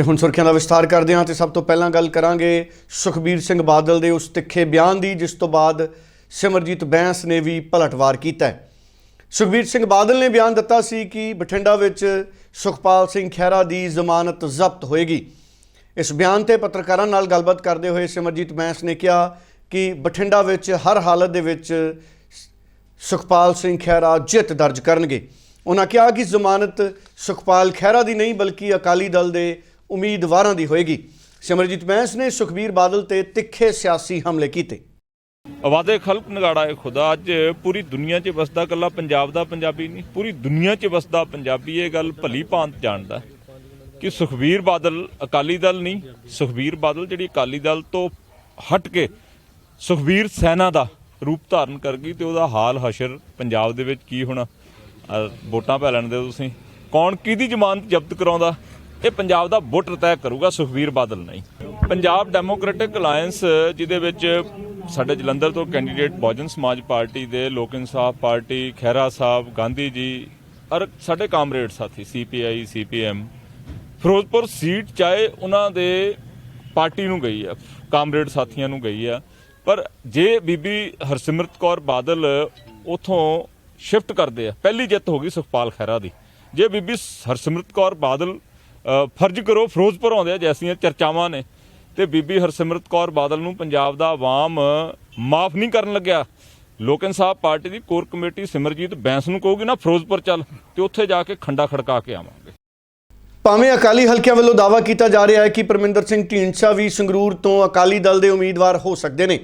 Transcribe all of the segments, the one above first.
ਤੇ ਹੁਣ ਸੁਰਖੀਆਂ ਦਾ ਵਿਸਥਾਰ ਕਰਦੇ ਹਾਂ ਤੇ ਸਭ ਤੋਂ ਪਹਿਲਾਂ ਗੱਲ ਕਰਾਂਗੇ ਸੁਖਬੀਰ ਸਿੰਘ ਬਾਦਲ ਦੇ ਉਸ ਤਿੱਖੇ ਬਿਆਨ ਦੀ, ਜਿਸ ਤੋਂ ਬਾਅਦ ਸਿਮਰਜੀਤ ਬੈਂਸ ਨੇ ਵੀ ਪਲਟਵਾਰ ਕੀਤਾ ਸੁਖਬੀਰ ਸਿੰਘ ਬਾਦਲ ਨੇ ਬਿਆਨ ਦਿੱਤਾ ਸੀ ਕਿ ਬਠਿੰਡਾ ਵਿੱਚ ਸੁਖਪਾਲ ਸਿੰਘ ਖਹਿਰਾ ਦੀ ਜ਼ਮਾਨਤ ਜ਼ਬਤ ਹੋਏਗੀ। ਇਸ ਬਿਆਨ ਤੇ ਪੱਤਰਕਾਰਾਂ ਨਾਲ ਗੱਲਬਾਤ ਕਰਦੇ ਹੋਏ ਸਿਮਰਜੀਤ ਬੈਂਸ ਨੇ ਕਿਹਾ ਕਿ ਬਠਿੰਡਾ ਵਿੱਚ ਹਰ ਹਾਲਤ ਦੇ ਵਿੱਚ ਸੁਖਪਾਲ ਸਿੰਘ ਖਹਿਰਾ ਜਿੱਤ ਦਰਜ ਕਰਨਗੇ। ਉਹਨਾਂ ਕਿਹਾ ਕਿ ਜ਼ਮਾਨਤ ਸੁਖਪਾਲ ਖਹਿਰਾ ਦੀ ਨਹੀਂ, ਬਲਕਿ ਅਕਾਲੀ ਦਲ ਦੇ ਉਮੀਦਵਾਰਾਂ ਦੀ ਹੋਏਗੀ। ਸਿਮਰਜੀਤ ਬੈਂਸ ਨੇ ਸੁਖਬੀਰ ਬਾਦਲ ਤੇ ਤਿੱਖੇ ਸਿਆਸੀ ਹਮਲੇ ਕੀਤੇ। ਆਵਾਜ਼ੇ ਖਲਕ ਨਗਾੜਾ ਹੈ ਖੁਦਾ, ਅੱਜ ਪੂਰੀ ਦੁਨੀਆ 'ਚ ਵਸਦਾ ਕੱਲਾ ਪੰਜਾਬ ਦਾ ਪੰਜਾਬੀ ਨਹੀਂ, ਪੂਰੀ ਦੁਨੀਆ 'ਚ ਵਸਦਾ ਪੰਜਾਬੀ, ਇਹ ਗੱਲ ਭਲੀ ਭਾਂਤ ਜਾਣਦਾ। ਕਿ ਸੁਖਬੀਰ ਬਾਦਲ ਅਕਾਲੀ ਦਲ ਨਹੀਂ, ਸੁਖਬੀਰ ਬਾਦਲ ਜਿਹੜੀ ਅਕਾਲੀ ਦਲ ਤੋਂ ਹਟ ਕੇ ਸੁਖਬੀਰ ਸੈਨਾ ਦਾ ਰੂਪ ਧਾਰਨ ਕਰ ਗਈ ਤੇ ਉਹਦਾ ਹਾਲ ਹਸ਼ਰ ਪੰਜਾਬ ਦੇ ਵਿੱਚ ਕੀ ਹੋਣਾ? ਵੋਟਾਂ ਪੈ ਲੈਣ ਦਿਓ ਤੁਸੀਂ। ਕੌਣ ਕਿਹਦੀ ਜ਼ਮਾਨਤ ਜ਼ਬਤ ਕਰਾਉਂਦਾ? ਇਹ ਪੰਜਾਬ ਦਾ ਵੋਟਰ ਤੈਅ ਕਰੂਗਾ ਸੁਖਬੀਰ ਬਾਦਲ ਨਹੀਂ। ਪੰਜਾਬ ਡੈਮੋਕ੍ਰੈਟਿਕ ਅਲਾਈਅੰਸ ਜਿਹਦੇ ਵਿੱਚ ਸਾਡੇ ਜਲੰਧਰ ਤੋਂ ਕੈਂਡੀਡੇਟ ਬਹੁਜਨ ਸਮਾਜ ਪਾਰਟੀ ਦੇ, ਲੋਕ ਇਨਸਾਫ ਪਾਰਟੀ, ਖਹਿਰਾ ਸਾਹਿਬ, ਗਾਂਧੀ ਜੀ, ਔਰ ਸਾਡੇ ਕਾਮਰੇਡ ਸਾਥੀ ਸੀਪੀਆਈ ਸੀਪੀਐਮ ਫਿਰੋਜ਼ਪੁਰ ਸੀਟ ਚਾਹੇ ਉਹਨਾਂ ਦੇ ਪਾਰਟੀ ਨੂੰ ਗਈ ਆ, ਕਾਮਰੇਡ ਸਾਥੀਆਂ ਨੂੰ ਗਈ ਆ, ਪਰ ਜੇ ਬੀਬੀ ਹਰਸਿਮਰਤ ਕੌਰ ਬਾਦਲ ਉਥੋਂ ਸ਼ਿਫਟ ਕਰਦੇ ਆ, ਪਹਿਲੀ ਜਿੱਤ ਹੋ ਗਈ ਸੁਖਪਾਲ ਖਹਿਰਾ ਦੀ। ਜੇ ਬੀਬੀ ਹਰਸਿਮਰਤ ਕੌਰ ਬਾਦਲ ਫਰਜ਼ ਕਰੋ ਫਿਰੋਜ਼ਪੁਰ ਆਉਂਦੇ ਜੈਸੀਆਂ ਚਰਚਾਵਾਂ ਨੇ। ਤੇ ਬੀਬੀ ਹਰਸਿਮਰਤ ਕੌਰ ਬਾਦਲ ਨੂੰ ਪੰਜਾਬ ਦਾ ਆਵਾਮ ਮਾਫ ਨਹੀਂ ਕਰਨ ਲੱਗਿਆ। ਲੋਕ ਇਨਸਾਫ ਪਾਰਟੀ ਦੀ ਕੋਰ ਕਮੇਟੀ ਸਿਮਰਜੀਤ ਬੈਂਸ ਨੂੰ ਕਹੂਗੀ, ਨਾ ਫਿਰੋਜ਼ਪੁਰ ਚੱਲ, ਤੇ ਉੱਥੇ ਜਾ ਕੇ ਖੰਡਾ ਖੜਕਾ ਕੇ ਆਵਾਂਗੇ। ਭਾਵੇਂ ਅਕਾਲੀ ਹਲਕਿਆਂ ਵੱਲੋਂ ਦਾਅਵਾ ਕੀਤਾ ਜਾ ਰਿਹਾ ਹੈ ਕਿ ਪਰਮਿੰਦਰ ਸਿੰਘ ਢੀਂਡਸਾ ਵੀ ਸੰਗਰੂਰ ਤੋਂ ਅਕਾਲੀ ਦਲ ਦੇ ਉਮੀਦਵਾਰ ਹੋ ਸਕਦੇ ਨੇ।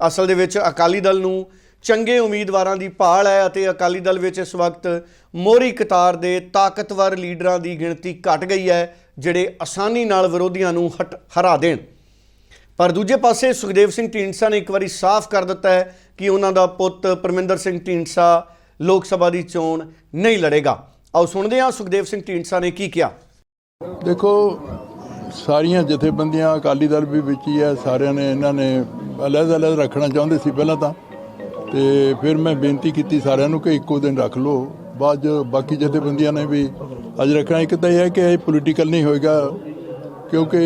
ਅਸਲ ਦੇ ਵਿੱਚ ਅਕਾਲੀ ਦਲ ਨੂੰ ਚੰਗੇ ਉਮੀਦਵਾਰਾਂ ਦੀ ਭਾਲ ਹੈ ਅਤੇ ਅਕਾਲੀ ਦਲ ਵਿੱਚ ਇਸ ਵਕਤ ਮੋਹਰੀ ਕਤਾਰ ਦੇ ਤਾਕਤਵਰ ਲੀਡਰਾਂ ਦੀ ਗਿਣਤੀ ਘਟ ਗਈ ਹੈ, ਜਿਹੜੇ ਆਸਾਨੀ ਨਾਲ ਵਿਰੋਧੀਆਂ ਨੂੰ ਹਟ, ਹਰਾ ਦੇਣ। ਪਰ ਦੂਜੇ ਪਾਸੇ ਸੁਖਦੇਵ ਸਿੰਘ ਢੀਂਡਸਾ ਨੇ ਇੱਕ ਵਾਰੀ ਸਾਫ਼ ਕਰ ਦਿੱਤਾ ਹੈ ਕਿ ਉਹਨਾਂ ਦਾ ਪੁੱਤ ਪਰਮਿੰਦਰ ਸਿੰਘ ਢੀਂਡਸਾ ਲੋਕ ਸਭਾ ਦੀ ਚੋਣ ਨਹੀਂ ਲੜੇਗਾ। ਆਓ ਸੁਣਦੇ ਹਾਂ ਸੁਖਦੇਵ ਸਿੰਘ ਢੀਂਡਸਾ ਨੇ ਕੀ ਕਿਹਾ। ਦੇਖੋ, ਸਾਰੀਆਂ ਜਥੇਬੰਦੀਆਂ ਅਕਾਲੀ ਦਲ ਵੀ ਵਿੱਚ ਹੀ ਹੈ, ਸਾਰਿਆਂ ਨੇ, ਇਹਨਾਂ ਨੇ ਅਲੱਗ ਅਲੱਗ ਰੱਖਣਾ ਚਾਹੁੰਦੇ ਸੀ ਪਹਿਲਾਂ ਤਾਂ। ਤੇ ਫਿਰ ਮੈਂ ਬੇਨਤੀ ਕੀਤੀ ਸਾਰਿਆਂ ਨੂੰ ਕਿ ਇੱਕੋ ਦਿਨ ਰੱਖ ਲਓ। ਬਾਅਦ 'ਚ ਬਾਕੀ ਜਥੇਬੰਦੀਆਂ ਨੇ ਵੀ ਅੱਜ ਰੱਖਣਾ। ਇੱਕ ਤਾਂ ਇਹ ਹੈ ਕਿ ਇਹ ਪੋਲੀਟੀਕਲ ਨਹੀਂ ਹੋਏਗਾ, ਕਿਉਂਕਿ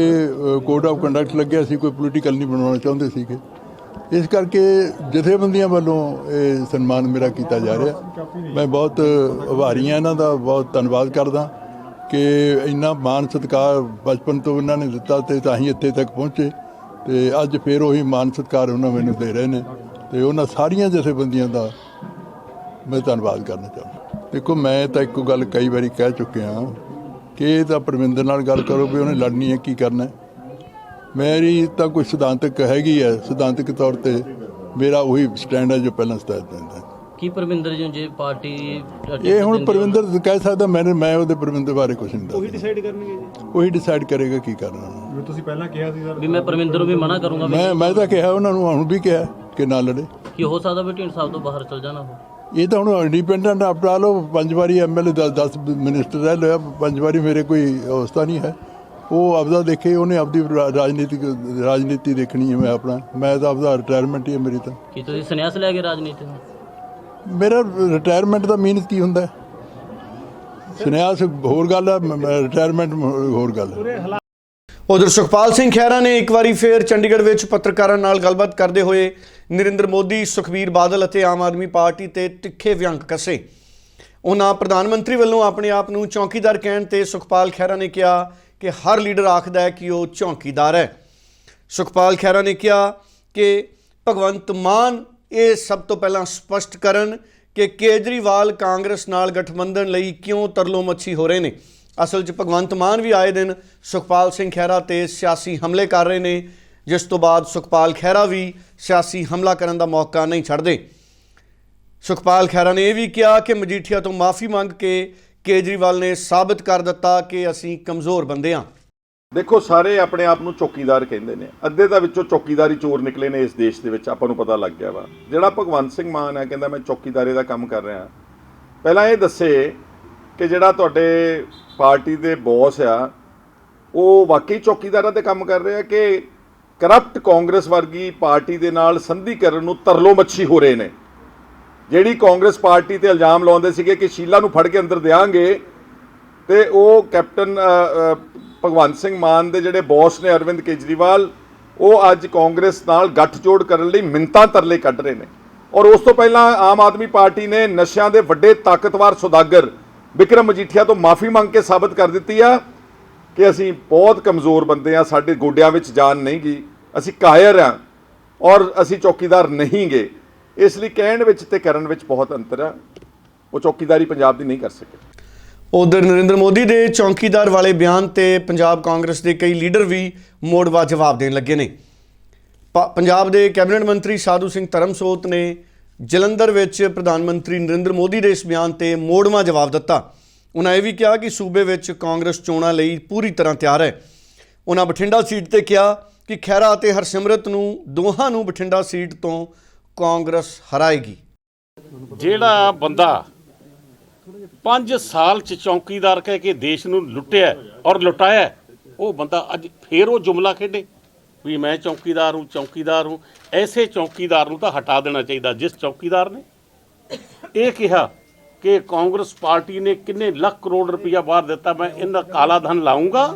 ਕੋਡ ਆਫ ਕੰਡਕਟ ਲੱਗਿਆ ਸੀ, ਕੋਈ ਪੋਲੀਟੀਕਲ ਨਹੀਂ ਬਣਾਉਣਾ ਚਾਹੁੰਦੇ ਸੀਗੇ। ਇਸ ਕਰਕੇ ਜਥੇਬੰਦੀਆਂ ਵੱਲੋਂ ਇਹ ਸਨਮਾਨ ਮੇਰਾ ਕੀਤਾ ਜਾ ਰਿਹਾ। ਮੈਂ ਬਹੁਤ ਆਭਾਰੀ ਹਾਂ ਇਹਨਾਂ ਦਾ, ਬਹੁਤ ਧੰਨਵਾਦ ਕਰਦਾ ਕਿ ਇੰਨਾ ਮਾਣ ਸਤਿਕਾਰ ਬਚਪਨ ਤੋਂ ਇਹਨਾਂ ਨੇ ਦਿੱਤਾ ਤੇ ਤਾਂ ਹੀ ਇੱਥੇ ਤੱਕ ਪਹੁੰਚੇ। ਤੇ ਅੱਜ ਫੇਰ ਉਹੀ ਮਾਣ ਸਤਿਕਾਰ ਉਹਨਾਂ ਮੈਨੂੰ ਦੇ ਰਹੇ ਨੇ। ਤੇ ਉਹਨਾਂ ਸਾਰੀਆਂ ਜਥੇਬੰਦੀਆਂ ਦਾ ਮੈਂ ਧੰਨਵਾਦ ਕਰਨਾ ਚਾਹੁੰਦਾ। ਦੇਖੋ ਮੈਂ ਤਾਂ ਇੱਕੋ ਗੱਲ ਕਈ ਵਾਰੀ ਕਹਿ ਚੁੱਕਿਆ ਕਿ ਇਹ ਤਾਂ ਪਰਮਿੰਦਰ ਨਾਲ ਗੱਲ ਕਰੋ ਵੀ ਉਹਨੇ ਲੜਨੀ ਹੈ ਕੀ ਕਰਨਾ ਹੈ। ਮੇਰੀ ਤਾਂ ਕੋਈ ਸਿਧਾਂਤਕ ਹੈਗੀ ਹੈ ਸਿਧਾਂਤਕ ਤੌਰ ਤੇ ਮੇਰਾ ਉਹੀ ਸਟੈਂਡ ਹੈ ਜੋ ਪਹਿਲਾਂ ਸਟੈਂਡ ਦਿੰਦਾ ਹੈ। ਕੀ ਪਰਮਿੰਦਰ ਜੀ ਜੇ ਪਾਰਟੀ ਇਹ ਹੁਣ ਪਰਵਿੰਦਰ ਕਹਿ ਸਕਦਾ ਮੈਂ ਮੈਂ ਉਹਦੇ ਪਰਵਿੰਦਰ ਬਾਰੇ ਕੁਝ ਨਹੀਂ ਦੱਸਦਾ। ਉਹੀ ਡਿਸਾਈਡ ਕਰਨਗੇ ਜੀ। ਉਹੀ ਡਿਸਾਈਡ ਕਰੇਗਾ ਕੀ ਕਰਨਾ। ਤੁਸੀਂ ਪਹਿਲਾਂ ਕਿਹਾ ਸੀ ਸਰ ਵੀ ਮੈਂ ਪਰਮਿੰਦਰ ਨੂੰ ਵੀ ਮਨਾ ਕਰੂੰਗਾ ਮੈਂ ਮੈਂ ਤਾਂ ਕਿਹਾ ਉਹਨਾਂ ਨੂੰ ਹੁਣ ਵੀ ਕਿਹਾ। ਕਿ ਨਾ ਲੜੇ। ਕੀ ਹੋ ਸਕਦਾ ਵੀ ਢੀਂਡ ਸਾਹਿਬ ਤੋਂ ਬਾਹਰ ਚਲ ਜਾਣਾ ਉਹ? ਇਹ ਤਾਂ ਹੁਣ ਇੰਡੀਪੈਂਡੈਂਟ ਆਪਣਾ ਲੋ ਪੰਜ ਵਾਰੀ ਐਮਐਲਏ 10 ਮਿਨਿਸਟਰ ਰਹਿ ਲਿਆ ਪੰਜ ਵਾਰੀ ਮੇਰੇ ਕੋਈ ਅਵਸਥਾ ਨਹੀਂ ਹੈ। ਉਹ ਆਪਦਾ ਦੇਖੇ ਉਹਨੇ ਆਪਦੀ ਰਾਜਨੀਤਿਕ ਰਾਜਨੀਤੀ ਦੇਖਣੀ ਹੈ ਮੈਂ ਆਪਣਾ। ਮੈਂ ਤਾਂ ਆਪਦਾ ਰਿਟਾਇਰਮੈਂਟ ਹੀ ਹੈ ਮੇਰੀ ਤਾਂ। ਕੀ ਤੁਸੀਂ ਸੰਨਿਆਸ ਲੈ ਕੇ ਰਾਜਨੀਤੀ ਨੂੰ? ਮੇਰਾ ਰਿਟਾਇਰਮੈਂਟ ਦਾ ਮੀਨਸ ਕੀ ਹੁੰਦਾ ਹੈ? ਸੰਨਿਆਸ ਹੋਰ ਗੱਲ ਹੈ ਰਿਟਾਇਰਮੈਂਟ ਹੋਰ ਗੱਲ ਹੈ। ਉਧਰ ਸੁਖਪਾਲ ਸਿੰਘ ਖਹਿਰਾ ਨੇ ਇੱਕ ਵਾਰੀ ਫੇਰ ਚੰਡੀਗੜ੍ਹ ਵਿੱਚ ਪੱਤਰਕਾਰਾਂ ਨਾਲ ਗੱਲਬਾਤ ਕਰਦੇ ਹੋਏ ਨਰਿੰਦਰ ਮੋਦੀ, ਸੁਖਬੀਰ ਬਾਦਲ ਅਤੇ ਆਮ ਆਦਮੀ ਪਾਰਟੀ ਤੇ ਤਿੱਖੇ ਵਿਅੰਗ ਕੱਸੇ। ਉਹਨਾਂ ਪ੍ਰਧਾਨ ਮੰਤਰੀ ਵੱਲੋਂ ਆਪਣੇ ਆਪ ਨੂੰ ਚੌਕੀਦਾਰ ਕਹਿਣ ਤੇ ਸੁਖਪਾਲ ਖਹਿਰਾ ਨੇ ਕਿਹਾ ਕਿ ਹਰ ਲੀਡਰ ਆਖਦਾ ਹੈ ਕਿ ਉਹ ਚੌਕੀਦਾਰ ਹੈ। ਸੁਖਪਾਲ ਖਹਿਰਾ ਨੇ ਕਿਹਾ ਕਿ ਭਗਵੰਤ ਮਾਨ ਇਹ ਸਭ ਤੋਂ ਪਹਿਲਾਂ ਸਪਸ਼ਟ ਕਰਨ ਕਿ ਕੇਜਰੀਵਾਲ ਕਾਂਗਰਸ ਨਾਲ ਗਠਬੰਧਨ ਲਈ ਕਿਉਂ ਤਰਲੋ ਮੱਛੀ ਹੋ ਰਹੇ ਨੇ। ਅਸਲ 'ਚ ਭਗਵੰਤ ਮਾਨ ਵੀ ਆਏ ਦਿਨ ਸੁਖਪਾਲ ਸਿੰਘ ਖਹਿਰਾ ਤੇ ਸਿਆਸੀ ਹਮਲੇ ਕਰ ਰਹੇ ਨੇ, ਜਿਸ ਤੋਂ ਬਾਅਦ ਸੁਖਪਾਲ ਖਹਿਰਾ ਵੀ ਸਿਆਸੀ ਹਮਲਾ ਕਰਨ ਦਾ ਮੌਕਾ ਨਹੀਂ ਛੱਡਦੇ। ਸੁਖਪਾਲ ਖਹਿਰਾ ਨੇ ਇਹ ਵੀ ਕਿਹਾ ਕਿ ਮਜੀਠੀਆ ਤੋਂ ਮਾਫੀ ਮੰਗ ਕੇ ਕੇਜਰੀਵਾਲ ਨੇ ਸਾਬਤ ਕਰ ਦਿੱਤਾ ਕਿ ਅਸੀਂ ਕਮਜ਼ੋਰ ਬੰਦੇ ਹਾਂ। ਦੇਖੋ, ਸਾਰੇ ਆਪਣੇ ਆਪ ਨੂੰ ਚੌਕੀਦਾਰ ਕਹਿੰਦੇ ਨੇ। ਅੱਧੇ ਤਾਂ ਵਿੱਚੋਂ ਚੌਕੀਦਾਰੀ ਚੋਰ ਨਿਕਲੇ ਨੇ ਇਸ ਦੇਸ਼ ਦੇ ਵਿੱਚ, ਆਪਾਂ ਨੂੰ ਪਤਾ ਲੱਗ ਗਿਆ ਵਾ। ਜਿਹੜਾ ਭਗਵੰਤ ਸਿੰਘ ਮਾਨ ਹੈ, ਕਹਿੰਦਾ ਮੈਂ ਚੌਕੀਦਾਰੇ ਦਾ ਕੰਮ ਕਰ ਰਿਹਾ। ਪਹਿਲਾਂ ਇਹ ਦੱਸੇ ਕਿ ਜਿਹੜਾ ਤੁਹਾਡੇ ਪਾਰਟੀ ਦੇ ਬੌਸ ਆ, ਉਹ ਵਾਕਈ ਚੌਕੀਦਾਰਾਂ ਤੇ ਕੰਮ ਕਰ ਰਿਹਾ ਕਿ ਕਰਪਟ ਕਾਂਗਰਸ ਵਰਗੀ ਪਾਰਟੀ ਦੇ ਨਾਲ ਸੰਧੀ ਕਰਨ ਨੂੰ ਤਰਲੋ ਮੱਛੀ ਹੋ ਰਹੇ ਨੇ। ਜਿਹੜੀ ਕਾਂਗਰਸ ਪਾਰਟੀ ਤੇ ਇਲਜ਼ਾਮ ਲਾਉਂਦੇ ਸੀਗੇ ਕਿ ਸ਼ੀਲਾ ਨੂੰ ਫੜ ਕੇ ਅੰਦਰ ਦੇਾਂਗੇ ਤੇ ਉਹ ਕੈਪਟਨ ਭਗਵੰਤ ਸਿੰਘ ਮਾਨ ਦੇ ਜਿਹੜੇ ਬੌਸ ਨੇ ਅਰਵਿੰਦ ਕੇਜਰੀਵਾਲ, ਉਹ ਅੱਜ ਕਾਂਗਰਸ ਨਾਲ ਗੱਠਜੋੜ ਕਰਨ ਲਈ ਮਿੰਤਾਂ ਤਰਲੇ ਕੱਢ ਰਹੇ ਨੇ। ਔਰ ਉਸ ਤੋਂ ਪਹਿਲਾਂ ਆਮ ਆਦਮੀ ਪਾਰਟੀ ਨੇ ਨਸ਼ਿਆਂ ਦੇ ਵੱਡੇ ਤਾਕਤਵਰ ਸੁਦਾਗਰ ਵਿਕਰਮ ਮਜੀਠੀਆ ਤੋਂ ਮਾਫੀ ਮੰਗ ਕੇ ਸਾਬਤ ਕਰ ਦਿੱਤੀ ਆ ਕਿ ਅਸੀਂ ਬਹੁਤ ਕਮਜ਼ੋਰ ਬੰਦੇ ਆ, ਸਾਡੇ ਗੋਡਿਆਂ ਵਿੱਚ ਜਾਨ ਨਹੀਂ ਗਈ। ਅਸੀਂ ਕਾਇਰ ਆ ਔਰ ਅਸੀਂ ਚੌਕੀਦਾਰ ਨਹੀਂ ਗੇ ਇਸ ਲਈ ਕਹਿਣ ਵਿੱਚ ਤੇ ਕਰਨ ਵਿੱਚ ਬਹੁਤ ਅੰਤਰ ਆ। ਉਹ ਚੌਕੀਦਾਰੀ ਪੰਜਾਬ ਦੀ ਨਹੀਂ ਕਰ ਸਕੇ। ਉਧਰ ਨਰਿੰਦਰ ਮੋਦੀ ਦੇ ਚੌਕੀਦਾਰ ਵਾਲੇ ਬਿਆਨ ਤੇ ਪੰਜਾਬ ਕਾਂਗਰਸ ਦੇ ਕਈ ਲੀਡਰ ਵੀ ਮੋੜਵਾ ਜਵਾਬ ਦੇਣ ਲੱਗੇ ਨੇ। ਪ- ਪੰਜਾਬ ਦੇ ਕੈਬਨਿਟ ਮੰਤਰੀ ਸਾਧੂ ਸਿੰਘ ਧਰਮਸੋਤ ਨੇ ਜਲੰਧਰ ਵਿੱਚ ਪ੍ਰਧਾਨ ਮੰਤਰੀ ਨਰਿੰਦਰ ਮੋਦੀ ਦੇ ਇਸ ਬਿਆਨ ਤੇ ਮੋੜਵਾ ਜਵਾਬ ਦਿੱਤਾ। ਉਹਨਾਂ ਇਹ ਵੀ ਕਿਹਾ ਕਿ ਸੂਬੇ ਵਿੱਚ ਕਾਂਗਰਸ ਚੋਣਾਂ ਲਈ ਪੂਰੀ ਤਰ੍ਹਾਂ ਤਿਆਰ ਹੈ। ਉਹਨਾਂ ਬਠਿੰਡਾ ਸੀਟ ਤੇ ਕਿਹਾ ਕਿ ਖਹਿਰਾ ਅਤੇ ਹਰਸਿਮਰਤ ਨੂੰ, ਦੋਹਾਂ ਨੂੰ ਬਠਿੰਡਾ ਸੀਟ ਤੋਂ ਕਾਂਗਰਸ ਹਰਾਏਗੀ। ਜਿਹੜਾ ਬੰਦਾ 5 ਸਾਲ ਚ ਚੌਕੀਦਾਰ ਕਹਿ ਕੇ ਦੇਸ਼ ਨੂੰ ਲੁੱਟਿਆ ਔਰ ਲੁਟਾਇਆ ਉਹ ਬੰਦਾ ਅੱਜ ਫੇਰ ਉਹ ਜੁਮਲਾ ਖੇਡੇ। ਵੀ ਮੈਂ ਚੌਕੀਦਾਰ ਹੂੰ ਚੌਕੀਦਾਰ ਹੂੰ ਐਸੇ ਚੌਕੀਦਾਰ ਨੂੰ ਤਾਂ ਹਟਾ ਦੇਣਾ ਚਾਹੀਦਾ ਜਿਸ ਚੌਕੀਦਾਰ ਨੇ ਇਹ ਕਿਹਾ ਕਿ ਕਾਂਗਰਸ ਪਾਰਟੀ ਨੇ ਕਿੰਨੇ ਲੱਖ ਕਰੋੜ ਰੁਪਇਆ ਬਾਹਰ ਦਿੱਤਾ ਮੈਂ ਇਹਨਾਂ ਕਾਲਾ ਧਨ ਲਾਉਂਗਾ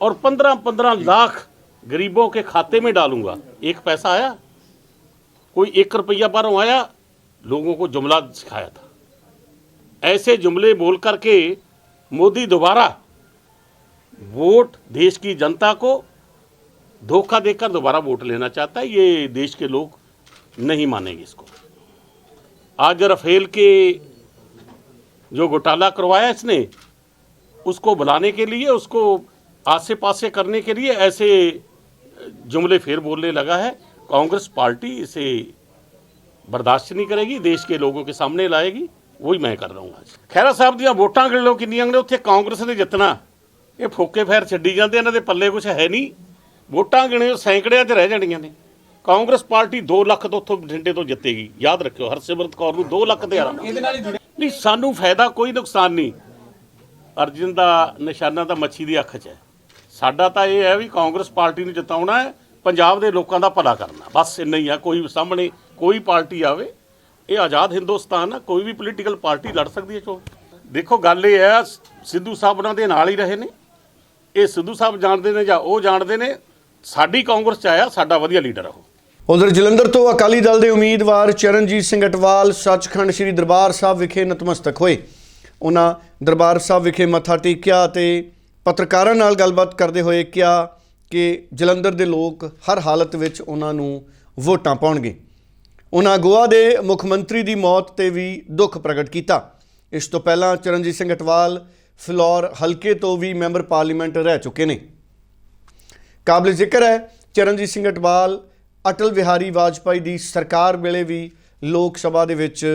और पंद्रह पंद्रह लाख गरीबों के खाते में डालूंगा एक पैसा आया कोई एक रुपया बाहरों आया लोगों को जुमला सिखाया था ऐसे जुमले बोल करके मोदी दोबारा वोट देश की जनता को धोखा देकर दोबारा वोट लेना चाहता है ये देश के लोग नहीं मानेंगे इसको आज राफेल के जो घोटाला करवाया इसने उसको बुलाने के लिए उसको आसे पासे करने के लिए ऐसे जुमले फिर बोलने लगा है कांग्रेस पार्टी इसे बर्दाश्त नहीं करेगी देश के लोगों के सामने लाएगी वही मैं कर रहा हूँ आज ਖੈਰਾ ਸਾਹਿਬ ਦੀਆਂ ਵੋਟਾਂ ਗਿਣ ਲਓ ਕਿੰਨੀਆਂ ਨੇ ਉੱਥੇ ਕਾਂਗਰਸ ਨੇ ਜਿੱਤਣਾ ਇਹ ਫੋਕੇ ਫੈਰ ਛੱਡੀ ਜਾਂਦੇ ਇਹਨਾਂ ਦੇ ਪੱਲੇ ਕੁਝ ਹੈ ਨਹੀਂ ਵੋਟਾਂ ਗਿਣਿਓ ਸੈਂਕੜਿਆਂ 'ਚ ਰਹਿ ਜਾਣੀਆਂ ਨੇ। ਕਾਂਗਰਸ ਪਾਰਟੀ 2 ਲੱਖ ਤੋਂ ਉੱਥੋਂ ਬਠਿੰਡੇ ਤੋਂ ਜਿੱਤੇਗੀ। ਯਾਦ ਰੱਖਿਓ ਹਰਸਿਮਰਤ ਕੌਰ ਨੂੰ 2 ਲੱਖ ਤੇ ਹਰਾਣਾ ਨਹੀਂ ਸਾਨੂੰ ਫਾਇਦਾ ਕੋਈ ਨੁਕਸਾਨ ਨਹੀਂ। ਅਰਜਨ ਦਾ ਨਿਸ਼ਾਨਾ ਤਾਂ ਮੱਛੀ ਦੀ ਅੱਖ 'ਚ ਹੈ। ਸਾਡਾ ਤਾਂ ਇਹ ਹੈ ਵੀ ਕਾਂਗਰਸ ਪਾਰਟੀ ਨੂੰ ਜਿਤਾਉਣਾ ਹੈ ਪੰਜਾਬ ਦੇ ਲੋਕਾਂ ਦਾ ਭਲਾ ਕਰਨਾ। ਬਸ ਇੰਨਾ ਹੀ ਆ ਕੋਈ ਸਾਹਮਣੇ ਕੋਈ ਪਾਰਟੀ ਆਵੇ ਇਹ ਆਜ਼ਾਦ ਹਿੰਦੁਸਤਾਨ ਆ ਕੋਈ ਵੀ ਪੋਲੀਟੀਕਲ ਪਾਰਟੀ ਲੜ ਸਕਦੀ ਹੈ ਚੋਣ। ਦੇਖੋ ਗੱਲ ਇਹ ਹੈ ਸਿੱਧੂ ਸਾਹਿਬ ਉਹਨਾਂ ਦੇ ਨਾਲ ਹੀ ਰਹੇ ਨੇ। ਇਹ ਸਿੱਧੂ ਸਾਹਿਬ ਜਾਣਦੇ ਨੇ ਜਾਂ ਉਹ ਜਾਣਦੇ ਨੇ ਸਾਡੀ ਕਾਂਗਰਸ ਚ ਆਇਆ, ਸਾਡਾ ਵਧੀਆ ਲੀਡਰ ਆ ਉਹ। ਉਧਰ ਜਲੰਧਰ ਤੋਂ ਅਕਾਲੀ ਦਲ ਦੇ ਉਮੀਦਵਾਰ ਚਰਨਜੀਤ ਸਿੰਘ ਅਟਵਾਲ ਸੱਚਖੰਡ ਸ੍ਰੀ ਦਰਬਾਰ ਸਾਹਿਬ ਵਿਖੇ ਨਤਮਸਤਕ ਹੋਏ। ਉਹਨਾਂ ਦਰਬਾਰ ਸਾਹਿਬ ਵਿਖੇ ਮੱਥਾ ਟੇਕਿਆ ਅਤੇ ਪੱਤਰਕਾਰਾਂ ਨਾਲ ਗੱਲਬਾਤ ਕਰਦੇ ਹੋਏ ਕਿਹਾ ਕਿ ਜਲੰਧਰ ਦੇ ਲੋਕ ਹਰ ਹਾਲਤ ਵਿੱਚ ਉਹਨਾਂ ਨੂੰ ਵੋਟਾਂ ਪਾਉਣਗੇ। ਉਹਨਾਂ ਗੋਆ ਦੇ ਮੁੱਖ ਮੰਤਰੀ ਦੀ ਮੌਤ ਤੇ ਵੀ ਦੁੱਖ ਪ੍ਰਗਟ ਕੀਤਾ। ਇਸ ਤੋਂ ਪਹਿਲਾਂ ਚਰਨਜੀਤ ਸਿੰਘ ਅਟਵਾਲ ਫਲੋਰ ਹਲਕੇ ਤੋਂ ਵੀ ਮੈਂਬਰ ਪਾਰਲੀਮੈਂਟ ਰਹਿ ਚੁੱਕੇ ਨੇ। ਕਾਬਲ ਜ਼ਿਕਰ ਹੈ, ਚਰਨਜੀਤ ਸਿੰਘ ਅਟਵਾਲ, ਅਟਲ ਬਿਹਾਰੀ ਵਾਜਪਾਈ ਦੀ ਸਰਕਾਰ ਵੇਲੇ ਵੀ ਲੋਕ ਸਭਾ ਦੇ ਵਿੱਚ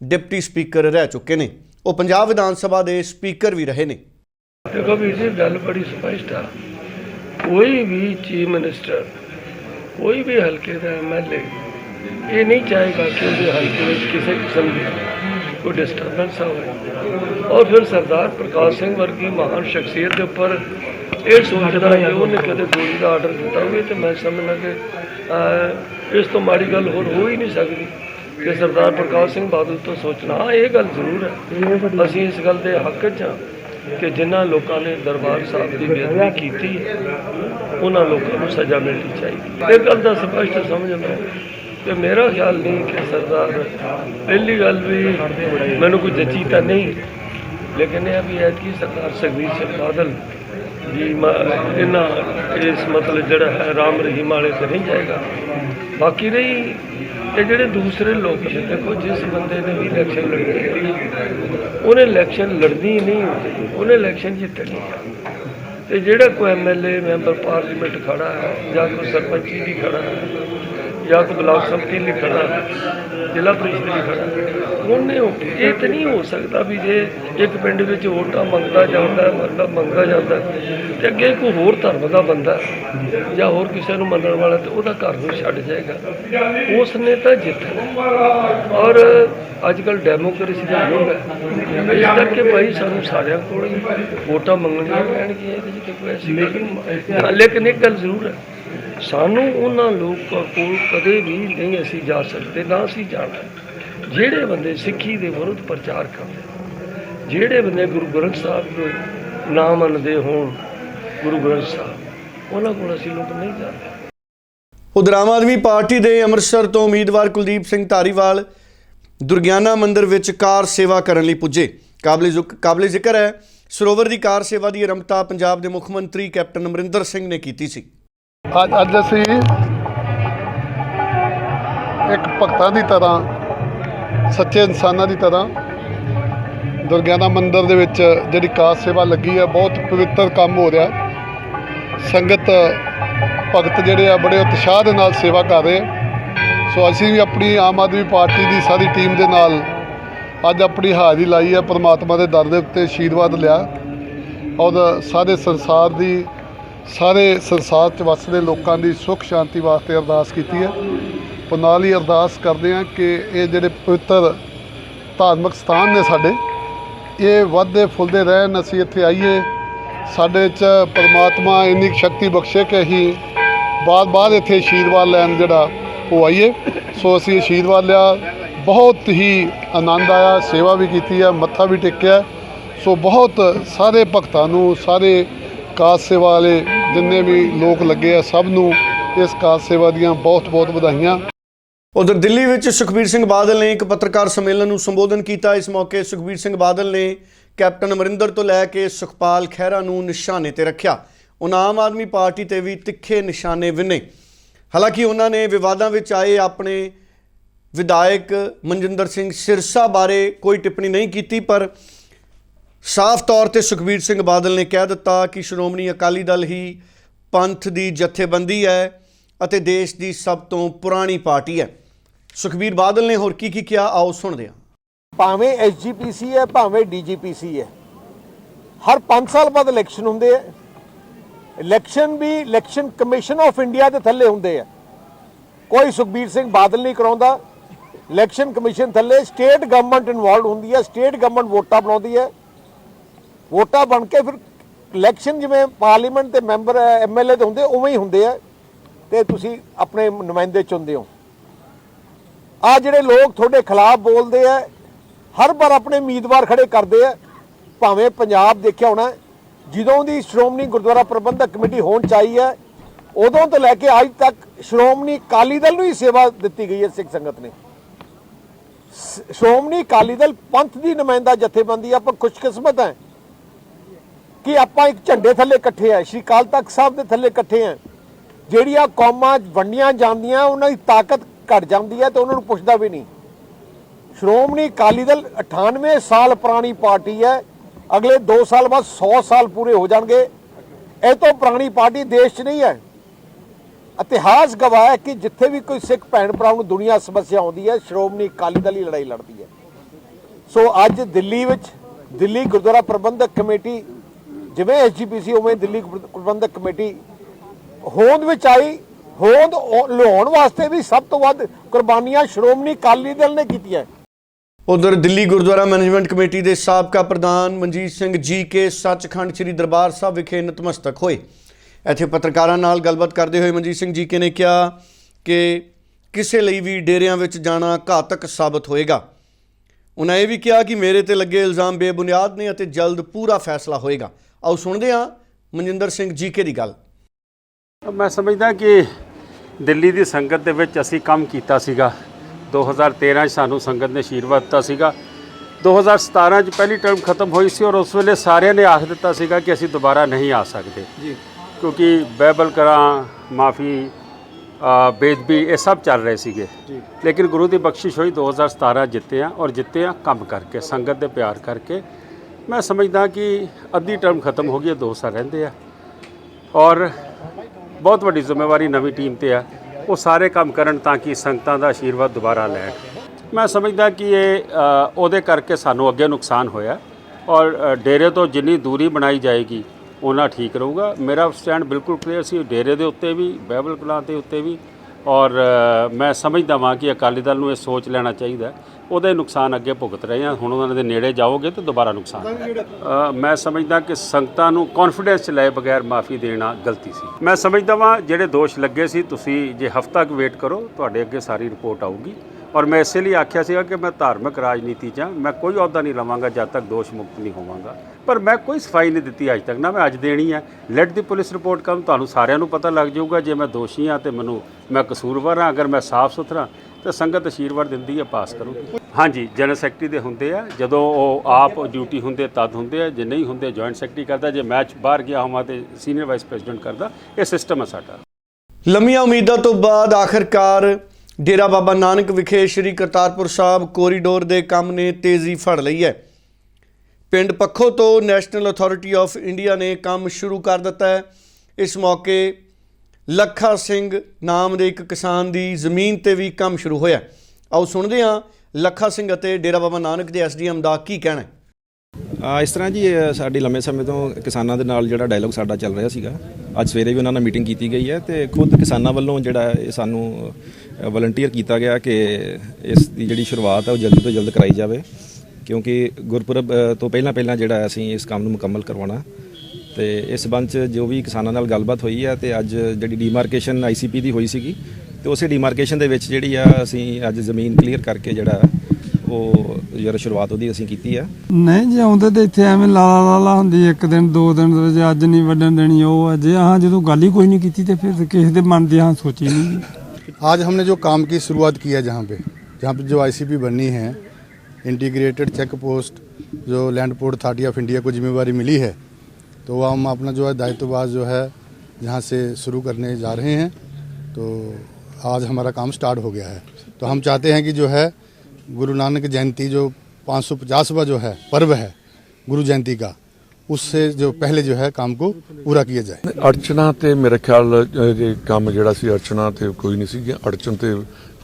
ਡਿਪਟੀ ਸਪੀਕਰ ਰਹਿ ਚੁੱਕੇ ਨੇ। ਉਹ ਪੰਜਾਬ ਵਿਧਾਨ ਸਭਾ ਦੇ ਸਪੀਕਰ ਵੀ ਰਹੇ ਨੇ। ਦੇਖੋ ਵੀਰ ਜੀ, ਗੱਲ ਬੜੀ ਸਪਸ਼ਟ ਆ। ਕੋਈ ਵੀ ਚੀਫ ਮਿਨਿਸਟਰ, ਕੋਈ ਵੀ ਹਲਕੇ ਦਾ ਐਮਐਲਏ ਇਹ ਨਹੀਂ ਚਾਹੇਗਾ ਕਿ ਉਹਦੇ ਹਲਕੇ ਵਿੱਚ ਕਿਸੇ ਕਿਸਮ ਦੀ ਕੋਈ ਡਿਸਟਰਬੈਂਸ ਹੋਵੇ। ਔਰ ਫਿਰ ਸਰਦਾਰ ਪ੍ਰਕਾਸ਼ ਸਿੰਘ ਵਰਗੀ ਮਹਾਨ ਸ਼ਖਸੀਅਤ ਦੇ ਉੱਪਰ ਇਹ ਸੋਚਦਾ ਕਿ ਉਹਨੇ ਕਦੇ ਗੋਲੀ ਦਾ ਆਰਡਰ ਦਿੱਤਾ ਹੋਵੇ ਤੇ ਮੈਂ ਸਮਝਣਾ ਕਿ ਇਸ ਤੋਂ ਮਾੜੀ ਗੱਲ ਹੋਰ ਹੋ ਹੀ ਨਹੀਂ ਸਕਦੀ। ਕਿ ਸਰਦਾਰ ਪ੍ਰਕਾਸ਼ ਸਿੰਘ ਬਾਦਲ ਤੋਂ ਸੋਚਣਾ, ਹਾਂ, ਇਹ ਗੱਲ ਜ਼ਰੂਰ ਹੈ। ਅਸੀਂ ਇਸ ਗੱਲ ਦੇ ਹੱਕ 'ਚ ਹਾਂ ਕਿ ਜਿਨ੍ਹਾਂ ਲੋਕਾਂ ਨੇ ਦਰਬਾਰ ਸਾਹਿਬ ਦੀ ਬੇਅਦਬੀ ਕੀਤੀ ਉਹਨਾਂ ਲੋਕਾਂ ਨੂੰ ਸਜ਼ਾ ਮਿਲਣੀ ਚਾਹੀਦੀ ਇਹ ਗੱਲ ਦਾ ਸਪਸ਼ਟ ਸਮਝ ਲਓ ਕਿ ਮੇਰਾ ਖਿਆਲ ਨਹੀਂ ਕਿ ਸਰਦਾਰ ਪਹਿਲੀ ਗੱਲ ਵੀ ਮੈਨੂੰ ਕੋਈ ਜੱਚੀ ਤਾਂ ਨਹੀਂ। ਲੇਕਿਨ ਇਹ ਵੀ ਵੀ ਐਤਕੀ ਸਰਦਾਰ ਸੁਖਬੀਰ ਸਿੰਘ ਬਾਦਲ ਜੀ ਮ- ਇਹਨਾਂ ਇਸ ਮਤਲਬ ਜਿਹੜਾ ਹੈ, ਰਾਮ ਰਹੀਮ ਵਾਲੇ ਤੇ ਨਹੀਂ ਜਾਏਗਾ। ਬਾਕੀ ਰਹੀ ਇਹ ਜਿਹੜੇ ਦੂਸਰੇ ਲੋਕ ਨੇ, ਦੇਖੋ ਜਿਸ ਬੰਦੇ ਨੇ ਵੀ ਇਲੈਕਸ਼ਨ ਲੜਨੀ ਉਹਨੇ ਇਲੈਕਸ਼ਨ ਲੜਨੀ ਨਹੀਂ, ਉਹਨੇ ਇਲੈਕਸ਼ਨ ਜਿੱਤਣੀ ਹੈ। ਤੇ ਜਿਹੜਾ ਕੋਈ ਐਮਐਲਏ ਮੈਂਬਰ ਪਾਰਲੀਮੈਂਟ ਖੜਾ ਹੈ ਜਾਂ ਕੋਈ ਸਰਪੰਚੀ ਵੀ ਖੜਾ ਹੈ ਜਾਂ ਕੋਈ ਬਲਾਕ ਸੰਮਤੀ ਲਈ ਖੜਾ ਜ਼ਿਲ੍ਹਾ ਪ੍ਰੀਸ਼ਦ ਲਈ ਖੜਾ ਉਹਨੇ ਉਹ- ਇਹ ਤਾਂ ਨਹੀਂ ਹੋ ਸਕਦਾ ਵੀ ਜੇ ਇੱਕ ਪਿੰਡ ਵਿੱਚ ਵੋਟਾਂ ਮੰਗਦਾ ਜਾਂਦਾ ਮਤਲਬ ਮੰਗਦਾ ਜਾਂਦਾ ਹੈ, ਤੇ ਅੱਗੇ ਕੋਈ ਹੋਰ ਧਰਮ ਦਾ ਬੰਦਾ ਜਾਂ ਹੋਰ ਕਿਸੇ ਨੂੰ ਮੰਨਣ ਵਾਲਾ ਤੇ ਉਹਦਾ ਘਰ ਨੂੰ ਛੱਡ ਜਾਏਗਾ। ਉਸ ਨੇ ਤਾਂ ਜਿੱਤਣਾ ਔਰ ਅੱਜ ਕੱਲ ਡੈਮੋਕ੍ਰੇਸੀ ਦਾ ਯੁੱਗ ਹੈ। ਇਸ ਕਰਕੇ ਭਾਈ ਸਾਨੂੰ ਸਾਰਿਆਂ ਕੋਲ ਹੀ ਵੋਟਾਂ ਮੰਗਣੀਆਂ ਪੈਣਗੀਆਂ ਇਹਦੇ 'ਚ ਤਾਂ ਲੇਕਿਨ ਲੇਕਿਨ ਇੱਕ ਗੱਲ ਜ਼ਰੂਰ ਹੈ। ਸਾਨੂੰ ਉਹਨਾਂ ਲੋਕਾਂ ਕੋਲ ਕਦੇ ਵੀ ਨਹੀਂ ਅਸੀਂ ਜਾ ਸਕਦੇ, ਨਾ ਅਸੀਂ ਜਾਣਾ। ਜਿਹੜੇ ਬੰਦੇ ਸਿੱਖੀ ਦੇ ਵਿਰੁੱਧ ਪ੍ਰਚਾਰ ਕਰਦੇ ਜਿਹੜੇ ਬੰਦੇ ਗੁਰੂ ਗ੍ਰੰਥ ਸਾਹਿਬ ਨੂੰ ਨਾ ਮੰਨਦੇ ਹੋਣ, ਗੁਰੂ ਗ੍ਰੰਥ ਸਾਹਿਬ, ਉਹਨਾਂ ਕੋਲ ਅਸੀਂ ਲੋਕ ਨਹੀਂ ਜਾਂਦੇ ਉਧਰ ਆਮ ਆਦਮੀ ਪਾਰਟੀ ਦੇ ਅੰਮ੍ਰਿਤਸਰ ਤੋਂ ਉਮੀਦਵਾਰ ਕੁਲਦੀਪ ਸਿੰਘ ਧਾਰੀਵਾਲ ਦੁਰਗਿਆਨਾ ਮੰਦਿਰ ਵਿੱਚ ਕਾਰ ਸੇਵਾ ਕਰਨ ਲਈ ਪੁੱਜੇ। ਕਾਬਲੇ ਕਾਬਲੇ ਜ਼ਿਕਰ ਹੈ, ਸਰੋਵਰ ਦੀ ਕਾਰ ਸੇਵਾ ਦੀ ਆਰੰਭਤਾ ਪੰਜਾਬ ਦੇ ਮੁੱਖ ਮੰਤਰੀ ਕੈਪਟਨ ਅਮਰਿੰਦਰ ਸਿੰਘ ਨੇ ਕੀਤੀ ਸੀ। ਅੱਜ ਅੱਜ ਅਸੀਂ ਇੱਕ ਭਗਤਾਂ ਦੀ ਤਰ੍ਹਾਂ, ਸੱਚੇ ਇਨਸਾਨਾਂ ਦੀ ਤਰ੍ਹਾਂ ਦੁਰਗਿਆਨਾ ਮੰਦਿਰ ਦੇ ਵਿੱਚ ਜਿਹੜੀ ਕਾਰ ਸੇਵਾ ਲੱਗੀ ਹੈ ਬਹੁਤ ਪਵਿੱਤਰ ਕੰਮ ਹੋ ਰਿਹਾ। ਸੰਗਤ, ਭਗਤ ਜਿਹੜੇ ਆ, ਬੜੇ ਉਤਸ਼ਾਹ ਦੇ ਨਾਲ ਸੇਵਾ ਕਰ ਰਹੇ ਸੋ ਅਸੀਂ ਵੀ ਆਪਣੀ ਆਮ ਆਦਮੀ ਪਾਰਟੀ ਦੀ ਸਾਰੀ ਟੀਮ ਦੇ ਨਾਲ ਅੱਜ ਆਪਣੀ ਹਾਜ਼ਰੀ ਲਾਈ ਹੈ ਪਰਮਾਤਮਾ ਦੇ ਦਰ ਦੇ ਉੱਤੇ ਆਸ਼ੀਰਵਾਦ ਲਿਆ। ਔਰ ਸਾਰੇ ਸੰਸਾਰ ਦੀ ਸਾਰੇ ਸੰਸਾਰ 'ਚ ਵੱਸਦੇ ਲੋਕਾਂ ਦੀ ਸੁੱਖ, ਸ਼ਾਂਤੀ ਵਾਸਤੇ ਅਰਦਾਸ ਕੀਤੀ ਹੈ। ਔਰ ਨਾਲ ਹੀ ਅਰਦਾਸ ਕਰਦੇ ਹਾਂ ਕਿ ਇਹ ਜਿਹੜੇ ਪਵਿੱਤਰ ਧਾਰਮਿਕ ਸਥਾਨ ਨੇ ਸਾਡੇ, ਇਹ ਵੱਧਦੇ ਫੁੱਲਦੇ ਰਹਿਣ, ਅਸੀਂ ਇੱਥੇ ਆਈਏ। ਸਾਡੇ 'ਚ ਪਰਮਾਤਮਾ ਇੰਨੀ ਕੁ ਸ਼ਕਤੀ ਬਖਸ਼ੇ ਕਿ ਅਸੀਂ ਬਾਰ-ਬਾਰ ਇੱਥੇ ਆਸ਼ੀਰਵਾਦ ਲੈਣ ਜਿਹੜਾ ਉਹ ਆਈਏ। ਸੋ ਅਸੀਂ ਆਸ਼ੀਰਵਾਦ ਲਿਆ। ਬਹੁਤ ਹੀ ਆਨੰਦ ਆਇਆ, ਸੇਵਾ ਵੀ ਕੀਤੀ ਹੈ, ਮੱਥਾ ਵੀ ਟੇਕਿਆ। ਸੋ ਬਹੁਤ ਸਾਰੇ ਭਗਤਾਂ ਨੂੰ, ਸਾਰੇ ਕਾਰ ਸੇਵਾ ਵਾਲੇ ਜਿੰਨੇ ਵੀ ਲੋਕ ਲੱਗੇ ਆ ਸਭ ਨੂੰ ਇਸ ਕਾਰ ਸੇਵਾ ਦੀਆਂ ਬਹੁਤ-ਬਹੁਤ ਵਧਾਈਆਂ। ਉਧਰ ਦਿੱਲੀ ਵਿੱਚ ਸੁਖਬੀਰ ਸਿੰਘ ਬਾਦਲ ਨੇ ਇੱਕ ਪੱਤਰਕਾਰ ਸੰਮੇਲਨ ਨੂੰ ਸੰਬੋਧਨ ਕੀਤਾ। ਇਸ ਮੌਕੇ ਸੁਖਬੀਰ ਸਿੰਘ ਬਾਦਲ ਨੇ ਕੈਪਟਨ ਅਮਰਿੰਦਰ ਤੋਂ ਲੈ ਕੇ ਸੁਖਪਾਲ ਖਹਿਰਾ ਨੂੰ ਨਿਸ਼ਾਨੇ ਤੇ ਰੱਖਿਆ। ਉਹਨਾਂ ਆਮ ਆਦਮੀ ਪਾਰਟੀ ਤੇ ਵੀ ਤਿੱਖੇ ਨਿਸ਼ਾਨੇ ਵਿੰਨੇ। ਹਾਲਾਂਕਿ ਉਹਨਾਂ ਨੇ ਵਿਵਾਦਾਂ ਵਿੱਚ ਆਏ, ਆਪਣੇ ਵਿਧਾਇਕ ਮਨਜਿੰਦਰ ਸਿੰਘ ਸਿਰਸਾ ਬਾਰੇ ਕੋਈ ਟਿੱਪਣੀ ਨਹੀਂ ਕੀਤੀ, ਪਰ ਸਾਫ਼ ਤੌਰ ਤੇ ਸੁਖਬੀਰ ਸਿੰਘ ਬਾਦਲ ਨੇ ਕਹਿ ਦਿੱਤਾ ਕਿ ਸ਼੍ਰੋਮਣੀ ਅਕਾਲੀ ਦਲ ਹੀ ਪੰਥ ਦੀ ਜਥੇਬੰਦੀ ਹੈ ਅਤੇ ਦੇਸ਼ ਦੀ ਸਭ ਤੋਂ ਪੁਰਾਣੀ ਪਾਰਟੀ ਹੈ। ਸੁਖਬੀਰ ਬਾਦਲ ਨੇ ਹੋਰ ਕੀ ਕੀ ਕਿਹਾ? ਆਓ ਸੁਣਦੇ ਹਾਂ। ਭਾਵੇਂ ਐਸਜੀਪੀਸੀ ਹੈ, ਭਾਵੇਂ ਡੀਜੀਪੀਸੀ ਹੈ। ਹਰ 5 ਸਾਲ ਬਾਅਦ ਇਲੈਕਸ਼ਨ ਹੁੰਦੇ ਆ। ਇਲੈਕਸ਼ਨ ਵੀ ਇਲੈਕਸ਼ਨ ਕਮਿਸ਼ਨ ਆਫ ਇੰਡੀਆ ਦੇ ਥੱਲੇ ਹੁੰਦੇ ਆ। ਕੋਈ ਸੁਖਬੀਰ ਸਿੰਘ ਬਾਦਲ ਨਹੀਂ ਕਰਾਉਂਦਾ। ਇਲੈਕਸ਼ਨ ਕਮਿਸ਼ਨ ਥੱਲੇ ਸਟੇਟ ਗਵਰਨਮੈਂਟ ਇਨਵੋਲਡ ਹੁੰਦੀ ਹੈ, ਸਟੇਟ ਗਵਰਨਮੈਂਟ ਵੋਟਾਂ ਬਣਾਉਂਦੀ ਹੈ। ਵੋਟਾਂ ਬਣ ਕੇ ਫਿਰ ਇਲੈਕਸ਼ਨ ਜਿਵੇਂ ਪਾਰਲੀਮੈਂਟ ਦੇ ਮੈਂਬਰ ਐਮਐਲਏ ਦੇ ਹੁੰਦੇ ਉਵੇਂ ਹੀ ਹੁੰਦੇ ਆ। ਤੇ ਤੁਸੀਂ ਆਪਣੇ ਨੁਮਾਇੰਦੇ ਚੁਣਦੇ ਹੋ। ਆ ਜਿਹੜੇ ਲੋਕ ਤੁਹਾਡੇ ਖਿਲਾਫ ਬੋਲਦੇ ਆ ਹਰ ਵਾਰ ਆਪਣੇ ਉਮੀਦਵਾਰ ਖੜੇ ਕਰਦੇ ਆ। ਭਾਵੇਂ ਪੰਜਾਬ ਦੇਖਿਆ ਹੋਣਾ ਜਦੋਂ ਦੀ ਸ਼੍ਰੋਮਣੀ ਗੁਰਦੁਆਰਾ ਪ੍ਰਬੰਧਕ ਕਮੇਟੀ ਹੋਣ ਚਾਹੀ ਹੈ ਉਦੋਂ ਤੋਂ ਲੈ ਕੇ ਅੱਜ ਤੱਕ ਸ਼੍ਰੋਮਣੀ ਅਕਾਲੀ ਦਲ ਨੂੰ ਹੀ ਸੇਵਾ ਦਿੱਤੀ ਗਈ ਹੈ ਸਿੱਖ ਸੰਗਤ ਨੇ। ਸ- ਸ਼੍ਰੋਮਣੀ ਅਕਾਲੀ ਦਲ ਪੰਥ ਦੀ ਨੁਮਾਇੰਦਾ ਜਥੇਬੰਦੀ ਆ, ਆਪਾਂ ਖੁਸ਼ਕਿਸਮਤ ਹੈ ਕਿ ਆਪਾਂ ਇੱਕ ਝੰਡੇ ਥੱਲੇ ਇਕੱਠੇ ਆ, ਸ਼੍ਰੀ ਅਕਾਲ ਤਖਤ ਸਾਹਿਬ ਦੇ ਥੱਲੇ ਇਕੱਠੇ ਆ। ਜਿਹੜੀਆਂ ਕੌਮਾਂ ਵੰਡੀਆਂ ਜਾਂਦੀਆਂ, ਉਹਨਾਂ ਦੀ ਤਾਕਤ ਘਟ ਜਾਂਦੀ ਹੈ ਤੇ ਉਹਨਾਂ ਨੂੰ ਪੁੱਛਦਾ ਵੀ ਨਹੀਂ। ਸ਼੍ਰੋਮਣੀ ਅਕਾਲੀ ਦਲ 98 ਸਾਲ ਪੁਰਾਣੀ ਪਾਰਟੀ ਹੈ, ਅਗਲੇ 2 ਸਾਲ ਬਾਅਦ 100 ਸਾਲ ਪੂਰੇ ਹੋ ਜਾਣਗੇ। ਇਹ ਤੋਂ ਪੁਰਾਣੀ ਪਾਰਟੀ ਦੇਸ਼ 'ਚ ਨਹੀਂ ਹੈ। ਇਤਿਹਾਸ ਗਵਾਹ ਹੈ ਕਿ ਜਿੱਥੇ ਵੀ ਕੋਈ ਸਿੱਖ ਭੈਣ ਭਰਾ ਨੂੰ ਦੁਨੀਆ ਸਮੱਸਿਆ ਆਉਂਦੀ ਹੈ, ਸ਼੍ਰੋਮਣੀ ਅਕਾਲੀ ਦਲ ਹੀ ਲੜਾਈ ਲੜਦੀ ਹੈ। ਸੋ ਅੱਜ ਦਿੱਲੀ ਵਿੱਚ ਦਿੱਲੀ ਗੁਰਦੁਆਰਾ ਪ੍ਰਬੰਧਕ ਕਮੇਟੀ ਜਿਵੇਂ ਐਸਜੀਪੀਸੀ ਉਵੇਂ ਦਿੱਲੀ ਪ੍ਰਬੰਧਕ ਕਮੇਟੀ ਹੋਂਦ ਵਿੱਚ ਆਈ, ਹੋਂਦ ਲਿਆਉਣ ਵਾਸਤੇ ਵੀ ਸਭ ਤੋਂ ਵੱਧ ਕੁਰਬਾਨੀਆਂ ਸ਼੍ਰੋਮਣੀ ਅਕਾਲੀ ਦਲ ਨੇ ਕੀਤੀਆਂ। ਉਧਰ ਦਿੱਲੀ ਗੁਰਦੁਆਰਾ ਮੈਨੇਜਮੈਂਟ ਕਮੇਟੀ ਦੇ ਸਾਬਕਾ ਪ੍ਰਧਾਨ ਮਨਜੀਤ ਸਿੰਘ ਜੀ ਕੇ ਸੱਚਖੰਡ ਸ੍ਰੀ ਦਰਬਾਰ ਸਾਹਿਬ ਵਿਖੇ ਨਤਮਸਤਕ ਹੋਏ। ਇੱਥੇ ਪੱਤਰਕਾਰਾਂ ਨਾਲ ਗੱਲਬਾਤ ਕਰਦੇ ਹੋਏ ਮਨਜੀਤ ਸਿੰਘ ਜੀ ਕੇ ਨੇ ਕਿਹਾ ਕਿ ਕਿਸੇ ਲਈ ਵੀ ਡੇਰਿਆਂ ਵਿੱਚ ਜਾਣਾ ਘਾਤਕ ਸਾਬਤ ਹੋਏਗਾ। ਉਹਨਾਂ ਇਹ ਵੀ ਕਿਹਾ ਕਿ ਮੇਰੇ ਤੇ ਲੱਗੇ ਇਲਜ਼ਾਮ ਬੇਬੁਨਿਆਦ ਨੇ ਅਤੇ ਜਲਦ ਪੂਰਾ ਫੈਸਲਾ ਹੋਏਗਾ। ਆਓ ਸੁਣਦੇ ਹਾਂ ਮਨਜਿੰਦਰ ਸਿੰਘ ਜੀ ਕੇ ਦੀ ਗੱਲ। ਮੈਂ ਸਮਝਦਾ ਕਿ ਦਿੱਲੀ ਦੀ ਸੰਗਤ ਦੇ ਵਿੱਚ ਅਸੀਂ ਕੰਮ ਕੀਤਾ ਸੀਗਾ। 2013 'ਚ ਸਾਨੂੰ ਸੰਗਤ ਨੇ ਆਸ਼ੀਰਵਾਦ ਦਿੱਤਾ ਸੀਗਾ। 2017 'ਚ ਪਹਿਲੀ ਟਰਮ ਖਤਮ ਹੋਈ ਸੀ ਔਰ ਉਸ ਵੇਲੇ ਸਾਰਿਆਂ ਨੇ ਆਖ ਦਿੱਤਾ ਸੀਗਾ ਕਿ ਅਸੀਂ ਦੁਬਾਰਾ ਨਹੀਂ ਆ ਸਕਦੇ। ਜੀ। ਕਿਉਂਕਿ ਬਾਈਬਲ ਕਰਾਂ ਮਾਫੀ ਬੇਦਬੀ ਇਹ ਸਭ ਚੱਲ ਰਹੇ ਸੀਗੇ। ਲੇਕਿਨ ਗੁਰੂ ਦੀ ਬਖਸ਼ਿਸ਼ ਹੋਈ 2017 ਜਿੱਤੇ ਆ ਔਰ ਜਿੱਤੇ ਆ ਕੰਮ ਕਰਕੇ ਸੰਗਤ ਦੇ ਪਿਆਰ ਕਰਕੇ ਮੈਂ ਸਮਝਦਾ ਕਿ ਅੱਧੀ ਟਰਮ ਖਤਮ ਹੋ ਗਈ ਹੈ 2 ਸਾਲ ਰਹਿੰਦੇ ਆ। ਔਰ ਬਹੁਤ ਵੱਡੀ ਜ਼ਿੰਮੇਵਾਰੀ ਨਵੀਂ ਟੀਮ ਤੇ ਆ। ਉਹ ਸਾਰੇ ਕੰਮ ਕਰਨ ਤਾਂ ਕਿ ਸੰਗਤਾਂ ਦਾ ਆਸ਼ੀਰਵਾਦ ਦੁਬਾਰਾ ਲੈਣ। ਮੈਂ ਸਮਝਦਾ ਕਿ ਇਹ ਅ, ਉਹਦੇ ਕਰਕੇ ਸਾਨੂੰ ਅੱਗੇ ਨੁਕਸਾਨ ਹੋਇਆ। ਔਰ ਅ, ਡੇਰੇ ਤੋਂ ਜਿੰਨੀ ਦੂਰੀ ਬਣਾਈ ਜਾਏਗੀ ਉਹਨਾਂ ਠੀਕ ਰਹੂਗਾ। ਮੇਰਾ ਸਟੈਂਡ ਬਿਲਕੁਲ ਕਲੀਅਰ ਸੀ। ਡੇਰੇ ਦੇ ਉੱਤੇ ਵੀ ਬਾਈਬਲ ਕਲਾਂ ਦੇ ਉੱਤੇ ਵੀ। ਔਰ ਮੈਂ ਸਮਝਦਾ ਵਾਂ ਕਿ ਅਕਾਲੀ ਦਲ ਨੂੰ ਇਹ ਸੋਚ ਲੈਣਾ ਚਾਹੀਦਾ ਉਹਦੇ ਨੁਕਸਾਨ ਅੱਗੇ ਭੁਗਤ ਰਹੇ ਹਾਂ। ਹੁਣ ਉਹਨਾਂ ਦੇ ਨੇੜੇ ਜਾਓਗੇ ਤਾਂ ਦੁਬਾਰਾ ਨੁਕਸਾਨ ਮੈਂ ਸਮਝਦਾ ਕਿ ਸੰਗਤਾਂ ਨੂੰ ਕੌਨਫੀਡੈਂਸ ਲਏ ਬਗੈਰ ਮਾਫੀ ਦੇਣਾ ਗਲਤੀ ਸੀ। ਮੈਂ ਸਮਝਦਾ ਵਾਂ, ਜਿਹੜੇ ਦੋਸ਼ ਲੱਗੇ ਸੀ, ਤੁਸੀਂ ਜੇ ਹਫ਼ਤਾ ਕੁ ਵੇਟ ਕਰੋ, ਤੁਹਾਡੇ ਅੱਗੇ ਸਾਰੀ ਰਿਪੋਰਟ ਆਊਗੀ। ਔਰ ਮੈਂ ਇਸੇ ਲਈ ਆਖਿਆ ਸੀਗਾ ਕਿ ਮੈਂ ਧਾਰਮਿਕ ਰਾਜਨੀਤੀ 'ਚ ਹਾਂ, ਮੈਂ ਕੋਈ ਅਹੁਦਾ ਨਹੀਂ ਲਵਾਂਗਾ ਜਦ ਤੱਕ ਦੋਸ਼ ਮੁਕਤ ਨਹੀਂ ਹੋਵਾਂਗਾ। ਪਰ ਮੈਂ ਕੋਈ ਸਫ਼ਾਈ ਨਹੀਂ ਦਿੱਤੀ ਅੱਜ ਤੱਕ, ਨਾ ਮੈਂ ਅੱਜ ਦੇਣੀ ਹੈ। ਲੈਟ ਦੀ ਪੁਲਿਸ ਰਿਪੋਰਟ ਕਰਨ ਤੁਹਾਨੂੰ ਸਾਰਿਆਂ ਨੂੰ ਪਤਾ ਲੱਗ ਜਾਊਗਾ ਜੇ ਮੈਂ ਦੋਸ਼ੀ ਹਾਂ ਤੇ ਮੈਨੂੰ ਮੈਂ ਕਸੂਰਵਾਰ ਹਾਂ, ਅਗਰ ਮੈਂ ਸਾਫ਼ ਸੁਥਰਾ ਤੇ ਸੰਗਤ ਅਸ਼ੀਰਵਾਦ ਦਿੰਦੀ ਹੈ, ਪਾਸ ਕਰੂਗੀ ਹਾਂਜੀ, ਜਨਰਲ ਸੈਕਟਰੀ ਦੇ ਹੁੰਦੇ ਆ, ਜਦੋਂ ਉਹ ਆਪ ਡਿਊਟੀ ਹੁੰਦੇ, ਤਦ ਹੁੰਦੇ ਆ, ਜੇ ਨਹੀਂ ਹੁੰਦੇ ਜੁਆਇੰਟ ਸੈਕਟਰੀ ਕਰਦਾ, ਜੇ ਮੈਚ ਬਾਹਰ ਗਿਆ ਹੋਵਾਂ ਤੇ ਸੀਨੀਅਰ ਵਾਈਸ ਪ੍ਰੈਜ਼ੀਡੈਂਟ ਕਰਦਾ, ਇਹ ਸਿਸਟਮ ਹੈ ਸਾਡਾ। ਲੰਮੀਆਂ ਉਮੀਦਾਂ ਤੋਂ ਬਾਅਦ ਆਖਰਕਾਰ ਡੇਰਾ ਬਾਬਾ ਨਾਨਕ ਵਿਖੇ ਸ੍ਰੀ ਕਰਤਾਰਪੁਰ ਸਾਹਿਬ ਕੋਰੀਡੋਰ ਦੇ ਕੰਮ ਨੇ ਤੇਜ਼ੀ ਫੜ ਲਈ ਹੈ। ਪਿੰਡ ਪੱਖੋ ਤੋਂ ਨੈਸ਼ਨਲ ਅਥਾਰਟੀ ਆਫ ਇੰਡੀਆ ਨੇ ਕੰਮ ਸ਼ੁਰੂ ਕਰ ਦਿੱਤਾ ਹੈ। ਇਸ ਮੌਕੇ ਲੱਖਾ ਸਿੰਘ ਨਾਮ ਦੇ ਇੱਕ ਕਿਸਾਨ ਦੀ ਜ਼ਮੀਨ ਤੇ ਵੀ ਕੰਮ ਸ਼ੁਰੂ ਹੋਇਆ ਆਓ ਸੁਣਦੇ ਹਾਂ ਲੱਖਾ ਸਿੰਘ ਅਤੇ ਡੇਰਾ ਬਾਬਾ ਨਾਨਕ ਦੇ ਐਸਡੀਐਮ ਦਾ ਕੀ ਕਹਿਣਾ ਹੈ। ਇਸ ਤਰ੍ਹਾਂ ਜੀ ਸਾਡੀ ਲੰਮੇ ਸਮੇਂ ਤੋਂ ਕਿਸਾਨਾਂ ਦੇ ਨਾਲ ਜਿਹੜਾ ਡਾਇਲੋਗ ਸਾਡਾ ਚੱਲ ਰਿਹਾ ਸੀਗਾ। ਅੱਜ ਸਵੇਰੇ ਵੀ ਉਹਨਾਂ ਨਾਲ ਮੀਟਿੰਗ ਕੀਤੀ ਗਈ ਹੈ ਤੇ ਖੁਦ ਕਿਸਾਨਾਂ ਵੱਲੋਂ ਜਿਹੜਾ ਇਹ ਸਾਨੂੰ ਵਲੰਟੀਅਰ ਕੀਤਾ ਗਿਆ ਕਿ ਇਸ ਦੀ ਜਿਹੜੀ ਸ਼ੁਰੂਆਤ ਹੈ ਉਹ ਜਲਦੀ ਤੋਂ ਜਲਦ ਕਰਾਈ ਜਾਵੇ। ਕਿਉਂਕਿ ਗੁਰਪੁਰਬ ਤੋਂ ਪਹਿਲਾਂ ਪਹਿਲਾਂ ਜਿਹੜਾ ਅਸੀਂ ਇਸ ਕੰਮ ਨੂੰ ਮੁਕੰਮਲ ਕਰਵਾਉਣਾ। ਤੇ ਇਸ ਸੰਬੰਧ 'ਚ ਜੋ ਵੀ ਕਿਸਾਨਾਂ ਨਾਲ ਗੱਲਬਾਤ ਹੋਈ ਹੈ ਤੇ ਅੱਜ ਜਿਹੜੀ ਡੀਮਾਰਕੇਸ਼ਨ ਆਈਸੀਪੀ ਦੀ ਹੋਈ ਸੀਗੀ, ਤੇ ਉਸੇ ਡੀਮਾਰਕੇਸ਼ਨ ਦੇ ਵਿੱਚ ਜਿਹੜੀ ਆ ਅਸੀਂ ਅੱਜ ਜ਼ਮੀਨ ਕਲੀਅਰ ਕਰਕੇ ਜਿਹੜਾ ਉਹ ਜਿਹੜਾ ਸ਼ੁਰੂਆਤ ਉਹਦੀ ਅਸੀਂ ਕੀਤੀ ਆ। ਨਹੀਂ ਜੇ, ਆਉਂਦੇ ਤੇ ਇੱਥੇ ਐਵੇਂ ਲਾਲਾ ਲਾਲਾ ਹੁੰਦੀ ਇੱਕ ਦਿਨ, ਦੋ ਦਿਨ ਦੇ ਅੱਜ ਨਹੀਂ ਵੱਢਣ ਦੇਣੀ, ਉਹ ਆ ਜੇ ਹਾਂ, ਜਦੋਂ ਗੱਲ ਹੀ ਕੋਈ ਨਹੀਂ ਕੀਤੀ ਤੇ ਫਿਰ ਕਿਸੇ ਦੇ ਮਨ ਦੀ ਹਾਂ ਸੋਚੀ ਨਹੀਂ। आज हमने जो काम की शुरुआत की है जहाँ पे जहाँ पे जो आईसीपी बननी है इंटीग्रेटेड चेक पोस्ट जो land port authority of India को जिम्मेवारी मिली है तो वह हम अपना जो है दायित्वबाज जो है यहाँ से शुरू करने जा रहे हैं। तो आज हमारा काम स्टार्ट हो गया है। तो हम चाहते हैं कि जो है गुरु नानक जयंती जो 550वां जो है, पर्व है, गुरु जयंती का उससे जो पहले जो है काम को पूरा किया जाए ਅੜਚਨਾ ਤੇ ਮੇਰੇ ਖਿਆਲ ਅ, ਇਹ ਕੰਮ ਜਿਹੜਾ ਸੀ ਅੜਚਨਾ ਤੇ ਕੋਈ ਨਹੀਂ ਸੀ ਅੜਚਨ ਤੇ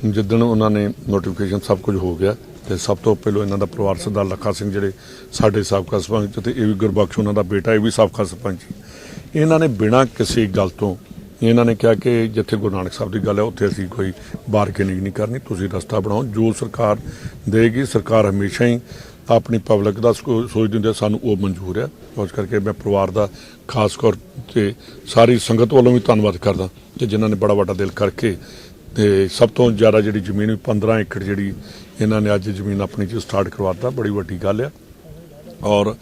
ਜਿੱਦਣ ਉਹਨਾਂ ਨੇ ਨੋਟੀਫਿਕੇਸ਼ਨ ਸਭ ਕੁਝ ਹੋ ਗਿਆ ਤੇ ਸਭ ਤੋਂ ਪਹਿਲਾਂ ਇਹਨਾਂ ਦਾ ਪਰਿਵਾਰ ਸਰਦਾਰ ਲੱਖਾ ਸਿੰਘ ਜਿਹੜੇ ਸਾਡੇ ਸਾਬਕਾ ਸਰਪੰਚ ਤੇ ਇਹ ਵੀ ਗੁਰਬਖਸ਼ ਉਹਨਾਂ ਦਾ ਬੇਟਾ ਇਹ ਵੀ ਸਾਬਕਾ ਸਰਪੰਚ ਸੀ। ਇਹਨਾਂ ਨੇ ਬਿਨਾਂ ਕਿਸੇ ਗੱਲ ਤੋਂ ਇਹਨਾਂ ਨੇ ਕਿਹਾ ਕਿ ਜਿੱਥੇ ਗੁਰੂ ਨਾਨਕ ਸਾਹਿਬ ਦੀ ਗੱਲ ਹੈ ਉੱਥੇ ਅਸੀਂ ਕੋਈ ਬਾਰਗੇਨਿੰਗ ਨਹੀਂ ਕਰਨੀ ਤੁਸੀਂ ਰਸਤਾ ਬਣਾਓ ਜੋ ਸਰਕਾਰ ਦੇਗੀ ਸਰਕਾਰ ਹਮੇਸ਼ਾ ਹੀ ਆਪਣੀ ਪਬਲਿਕ ਦਾ ਸੋ- ਸੋਚਦੀ ਹੁੰਦੀ ਹੈ ਸਾਨੂੰ ਉਹ ਮਨਜ਼ੂਰ ਹੈ ਉਸ ਕਰਕੇ ਮੈਂ ਪਰਿਵਾਰ ਦਾ ਖਾਸ ਤੌਰ ਤੇ ਸਾਰੀ ਸੰਗਤ ਵੱਲੋਂ ਵੀ ਧੰਨਵਾਦ ਕਰਦਾ ਕਿ ਜਿਨ੍ਹਾਂ ਨੇ ਬੜਾ ਵੱਡਾ ਦਿਲ ਕਰਕੇ ਤੇ ਸਭ ਤੋਂ ਜ਼ਿਆਦਾ ਜਿਹੜੀ ਜ਼ਮੀਨ ਵੀ 15 ਏਕੜ ਜਿਹੜੀ ਇਹਨਾਂ ਨੇ ਅੱਜ ਜ਼ਮੀਨ ਆਪਣੀ ਚ ਸਟਾਰਟ ਕਰਵਾਤਾ, ਬੜੀ ਵੱਡੀ ਗੱਲ ਆ। ਔਰ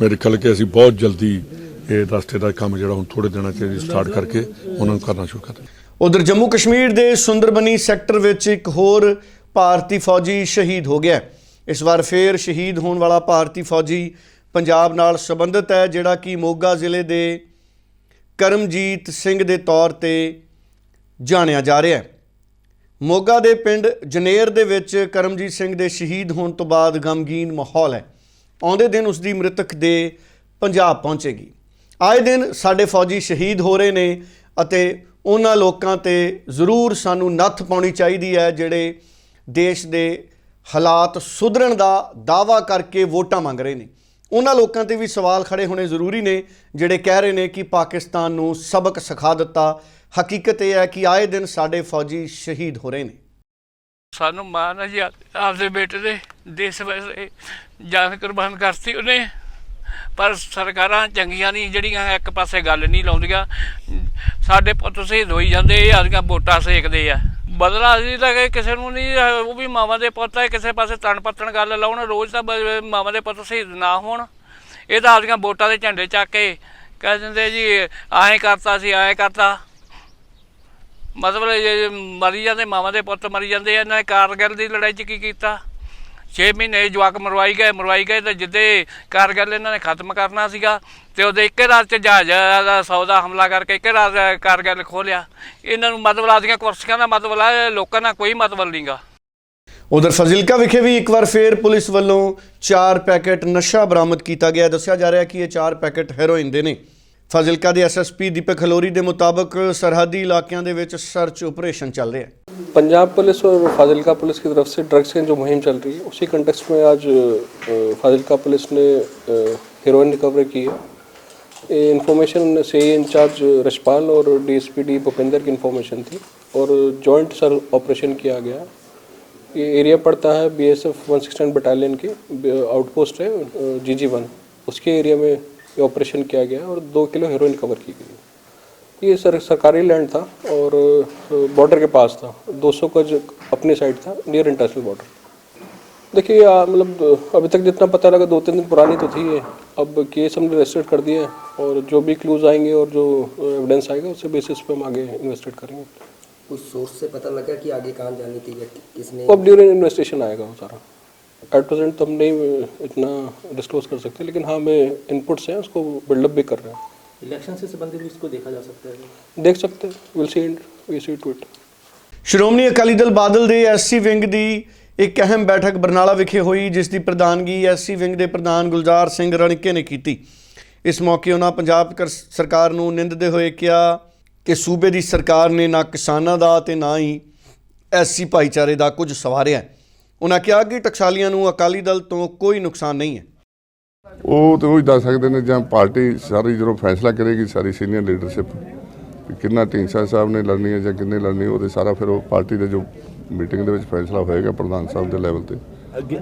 ਮੇਰੇ ਖਿਆਲ ਕਿ ਅਸੀਂ ਬਹੁਤ ਜਲਦੀ ਇਹ ਰਸਤੇ ਦਾ ਕੰਮ ਜਿਹੜਾ ਹੁਣ ਥੋੜੇ ਦਿਨਾਂ ਚ ਸਟਾਰਟ ਕਰਕੇ ਉਹਨਾਂ ਨੂੰ ਕਰਨਾ ਸ਼ੁਰੂ ਕਰ ਦਾਂਗੇ ਉਧਰ ਜੰਮੂ ਕਸ਼ਮੀਰ ਦੇ ਸੁੰਦਰਬਨੀ ਸੈਕਟਰ ਵਿੱਚ ਇੱਕ ਹੋਰ ਭਾਰਤੀ ਫੌਜੀ ਸ਼ਹੀਦ ਹੋ ਗਿਆ। ਇਸ ਵਾਰ ਫੇਰ ਸ਼ਹੀਦ ਹੋਣ ਵਾਲਾ ਭਾਰਤੀ ਫੌਜੀ ਪੰਜਾਬ ਨਾਲ ਸੰਬੰਧਿਤ ਹੈ, ਜਿਹੜਾ ਕਿ ਮੋਗਾ ਜ਼ਿਲ੍ਹੇ ਦੇ ਕਰਮਜੀਤ ਸਿੰਘ ਦੇ ਤੌਰ ਤੇ ਜਾਣਿਆ ਜਾ ਰਿਹਾ ਹੈ। ਮੋਗਾ ਦੇ ਪਿੰਡ ਜਨੇਰ ਦੇ ਵਿੱਚ ਕਰਮਜੀਤ ਸਿੰਘ ਦੇ ਸ਼ਹੀਦ ਹੋਣ ਤੋਂ ਬਾਅਦ ਗਮਗੀਨ ਮਾਹੌਲ ਹੈ। ਆਉਂਦੇ ਦਿਨ ਉਸ ਦੀ ਮ੍ਰਿਤਕ ਦੇ ਪੰਜਾਬ ਪਹੁੰਚੇਗੀ। ਆਏ ਦਿਨ ਸਾਡੇ ਫੌਜੀ ਸ਼ਹੀਦ ਹੋ ਰਹੇ ਨੇ ਅਤੇ ਉਹਨਾਂ ਲੋਕਾਂ ਤੇ ਜ਼ਰੂਰ ਸਾਨੂੰ ਨੱਥ ਪਾਉਣੀ ਚਾਹੀਦੀ ਹੈ, ਜਿਹੜੇ ਦੇਸ਼ ਦੇ ਹਾਲਾਤ ਸੁਧਰਨ ਦਾ ਦਾਵਾ ਕਰਕੇ ਵੋਟਾਂ ਮੰਗ ਰਹੇ ਨੇ। ਉਹਨਾਂ ਲੋਕਾਂ ਤੇ ਵੀ ਸਵਾਲ ਖੜੇ ਹੋਣੇ ਜ਼ਰੂਰੀ ਨੇ, ਜਿਹੜੇ ਕਹਿ ਰਹੇ ਨੇ ਕਿ ਪਾਕਿਸਤਾਨ ਨੂੰ ਸਬਕ ਸਿਖਾ ਦਿੱਤਾ। ਹਕੀਕਤ ਇਹ ਹੈ ਕਿ ਆਏ ਦਿਨ ਸਾਡੇ ਫੌਜੀ ਸ਼ਹੀਦ ਹੋ ਰਹੇ ਨੇ। ਸਾਨੂੰ ਮਾਣ ਹੈ ਜੀ, ਆਪਦੇ ਬੇਟੇ ਦੇ ਦੇਸ਼ ਵਾਸਤੇ ਜਾਨ ਕੁਰਬਾਨ ਕਰਤੀ ਉਹਨੇ। ਪਰ ਸਰਕਾਰਾਂ ਚੰਗੀਆਂ ਨਹੀਂ, ਜਿਹੜੀਆਂ ਇੱਕ ਪਾਸੇ ਗੱਲ ਨਹੀਂ ਲਾਉਂਦੀਆਂ। ਸਾਡੇ ਪੁੱਤ ਸ਼ਹੀਦ ਹੋਈ ਜਾਂਦੇ, ਇਹ ਆਦੀਆਂ ਵੋਟਾਂ ਸੇਕਦੇ ਆ। ਬਦਲਾ ਅਸੀਂ ਤਾਂ ਕਿ ਕਿਸੇ ਨੂੰ ਨਹੀਂ, ਉਹ ਵੀ ਮਾਵਾਂ ਦੇ ਪੁੱਤ ਹੈ ਕਿਸੇ ਪਾਸੇ ਤਣ ਪੱਤਣ ਗੱਲ ਲਾਉਣ, ਰੋਜ਼ ਤਾਂ ਬ- ਮਾਵਾਂ ਦੇ ਪੁੱਤ ਸ਼ਹੀਦ ਨਾ ਹੋਣ ਇਹ ਤਾਂ ਆਪਦੀਆਂ ਵੋਟਾਂ ਦੇ ਝੰਡੇ ਚੱਕ ਕੇ ਕਹਿ ਦਿੰਦੇ ਜੀ, ਆਏ ਕਰਤਾ ਸੀ ਐਂ ਕਰਤਾ ਮਤਲਬ ਇਹ ਮਰੀ ਜਾਂਦੇ, ਮਾਵਾਂ ਦੇ ਪੁੱਤ ਮਰੀ ਜਾਂਦੇ ਆ। ਇਹਨਾਂ ਨੇ ਕਾਰਗਿਲ ਦੀ ਲੜਾਈ 'ਚ ਕੀ ਕੀਤਾ 6 ਮਹੀਨੇ ਜਵਾਕ ਮਰਵਾਈ ਗਏ ਮਰਵਾਈ ਗਏ ਤੇ ਜਿੱਦੇ ਕਾਰਗਿਲ ਇਹਨਾਂ ਨੇ ਖਤਮ ਕਰਨਾ ਸੀਗਾ ਤੇ ਉਹਦੇ ਇੱਕੇ ਰਾਤ 'ਚ ਜਹਾਜ਼ ਦਾ ਸੌਦਾ ਹਮਲਾ ਕਰਕੇ ਇੱਕੇ ਰਾਤ ਕਾਰਗਿਲ ਖੋਲਿਆ। ਇਹਨਾਂ ਨੂੰ ਮਤਲਬ ਆਦੀਆਂ ਕੁਰਸੀਆਂ ਦਾ ਮਤਲਬ ਹੈ ਲੋਕਾਂ ਦਾ ਕੋਈ ਮਤਲਬ ਨਹੀਂਗਾ ਉਧਰ ਫਜ਼ਿਲਕਾ ਵਿਖੇ ਵੀ ਇੱਕ ਵਾਰ ਫੇਰ ਪੁਲਿਸ ਵੱਲੋਂ 4 ਪੈਕੇਟ ਨਸ਼ਾ ਬਰਾਮਦ ਕੀਤਾ ਗਿਆ। ਦੱਸਿਆ ਜਾ ਰਿਹਾ ਕਿ ਇਹ 4 ਪੈਕੇਟ ਹੈਰੋਇਨ ਦੇ ਨੇ। ਫਜ਼ਿਲਕਾ ਦੇ ਐਸਐਸਪੀ ਦੀਪਕ ਖਲੋਰੀ ਦੇ ਮੁਤਾਬਕ ਸਰਹੱਦੀ ਇਲਾਕਿਆਂ ਦੇ ਵਿੱਚ ਸਰਚ ਆਪਰੇਸ਼ਨ ਚੱਲ ਰਿਹਾ ਹੈ। पंजाब पुलिस और फाजिलका पुलिस की तरफ़ से ड्रग्स की जो मुहिम चल रही है, उसी कंटेक्स्ट में आज फाजिलका पुलिस ने हीरोइन रिकवर की है। इन्फॉर्मेशन से इंचार्ज रशपाल और डीएसपी डी भूपेंद्र की इन्फॉर्मेशन थी और जॉइंट सर ऑपरेशन किया गया। ये एरिया पड़ता है B S F one sixteen battalion की आउटपोस्ट है जी जी वन उसके एरिया में ऑपरेशन किया गया और दो किलो हीरोइन रिकवर की गई। ये सर सरकारी लैंड था और बॉर्डर के पास था। 200 गज अपनी साइड था नियर इंटरनेशनल बॉर्डर देखिए मतलब अभी तक जितना पता लगा दो तीन दिन पुरानी तो थी ये। अब केस हमने रजिस्टर्ड कर दिया है और जो भी क्लूज आएँगे और जो एविडेंस आएगा उसके बेसिस पे हम आगे इन्वेस्टिगेट करेंगे। उस सोर्स से पता लगा कि आगे कहाँ जानी थी या किसने अब ड्यूरिंग इन्वेस्टिगेशन आएगा वो सारा। एट प्रेजेंट तो हम नहीं इतना डिस्क्लोज कर सकते लेकिन हाँ हमें इनपुट्स हैं उसको बिल्डअप भी कर रहे हैं। इलेक्शन से संबंधित भी इसको देखा जा सकता है देख सकते हैं will see we see to it Shiromani Akali Dal Badal ਦੇ ਐਸਸੀ ਵਿੰਗ ਦੀ ਇੱਕ ਅਹਿਮ ਬੈਠਕ ਬਰਨਾਲਾ ਵਿਖੇ ਹੋਈ ਜਿਸ ਦੀ ਪ੍ਰਧਾਨਗੀ ਐਸਸੀ ਵਿੰਗ ਦੇ ਪ੍ਰਧਾਨ ਗੁਲਜ਼ਾਰ ਸਿੰਘ ਰਣਕੇ ਨੇ ਕੀਤੀ ਇਸ ਮੌਕੇ ਉਹਨਾਂ ਪੰਜਾਬ ਕਰ- ਸਰਕਾਰ ਨੂੰ ਨਿੰਦਦੇ ਹੋਏ ਕਿਹਾ ਕਿ ਸੂਬੇ ਦੀ ਸਰਕਾਰ ਨੇ ਨਾ ਕਿਸਾਨਾਂ ਦਾ ਤੇ ਨਾ ਹੀ ਐਸਸੀ ਭਾਈਚਾਰੇ ਦਾ ਕੁਝ ਸਵਾਰਿਆ ਹੈ। ਉਹਨਾਂ ਕਿਹਾ ਕਿ ਟਕਸਾਲੀਆਂ ਨੂੰ ਅਕਾਲੀ ਦਲ ਤੋਂ ਕੋਈ ਨੁਕਸਾਨ ਨਹੀਂ ਹੈ ਉਹ ਤੇ ਉਹ ਹੀ ਦੱਸ ਸਕਦੇ ਨੇ ਜਾਂ ਪਾਰਟੀ ਸਾਰੀ ਜਦੋਂ ਫੈਸਲਾ ਕਰੇਗੀ ਸਾਰੀ ਸੀਨੀਅਰ ਲੀਡਰਸ਼ਿਪ ਕਿੰਨਾ ਢੀਂਡਸਾ ਸਾਹਿਬ ਨੇ ਲੜਨੀ ਹੈ ਜਾਂ ਕਿੰਨੇ ਲੜਨੀ ਉਹ ਤੇ ਸਾਰਾ ਫਿਰ ਉਹ ਪਾਰਟੀ ਦੇ ਜੋ ਮੀਟਿੰਗ ਦੇ ਵਿੱਚ ਫੈਸਲਾ ਹੋਏਗਾ ਪ੍ਰਧਾਨ ਸਾਹਿਬ ਦੇ ਲੈਵਲ ਤੇ।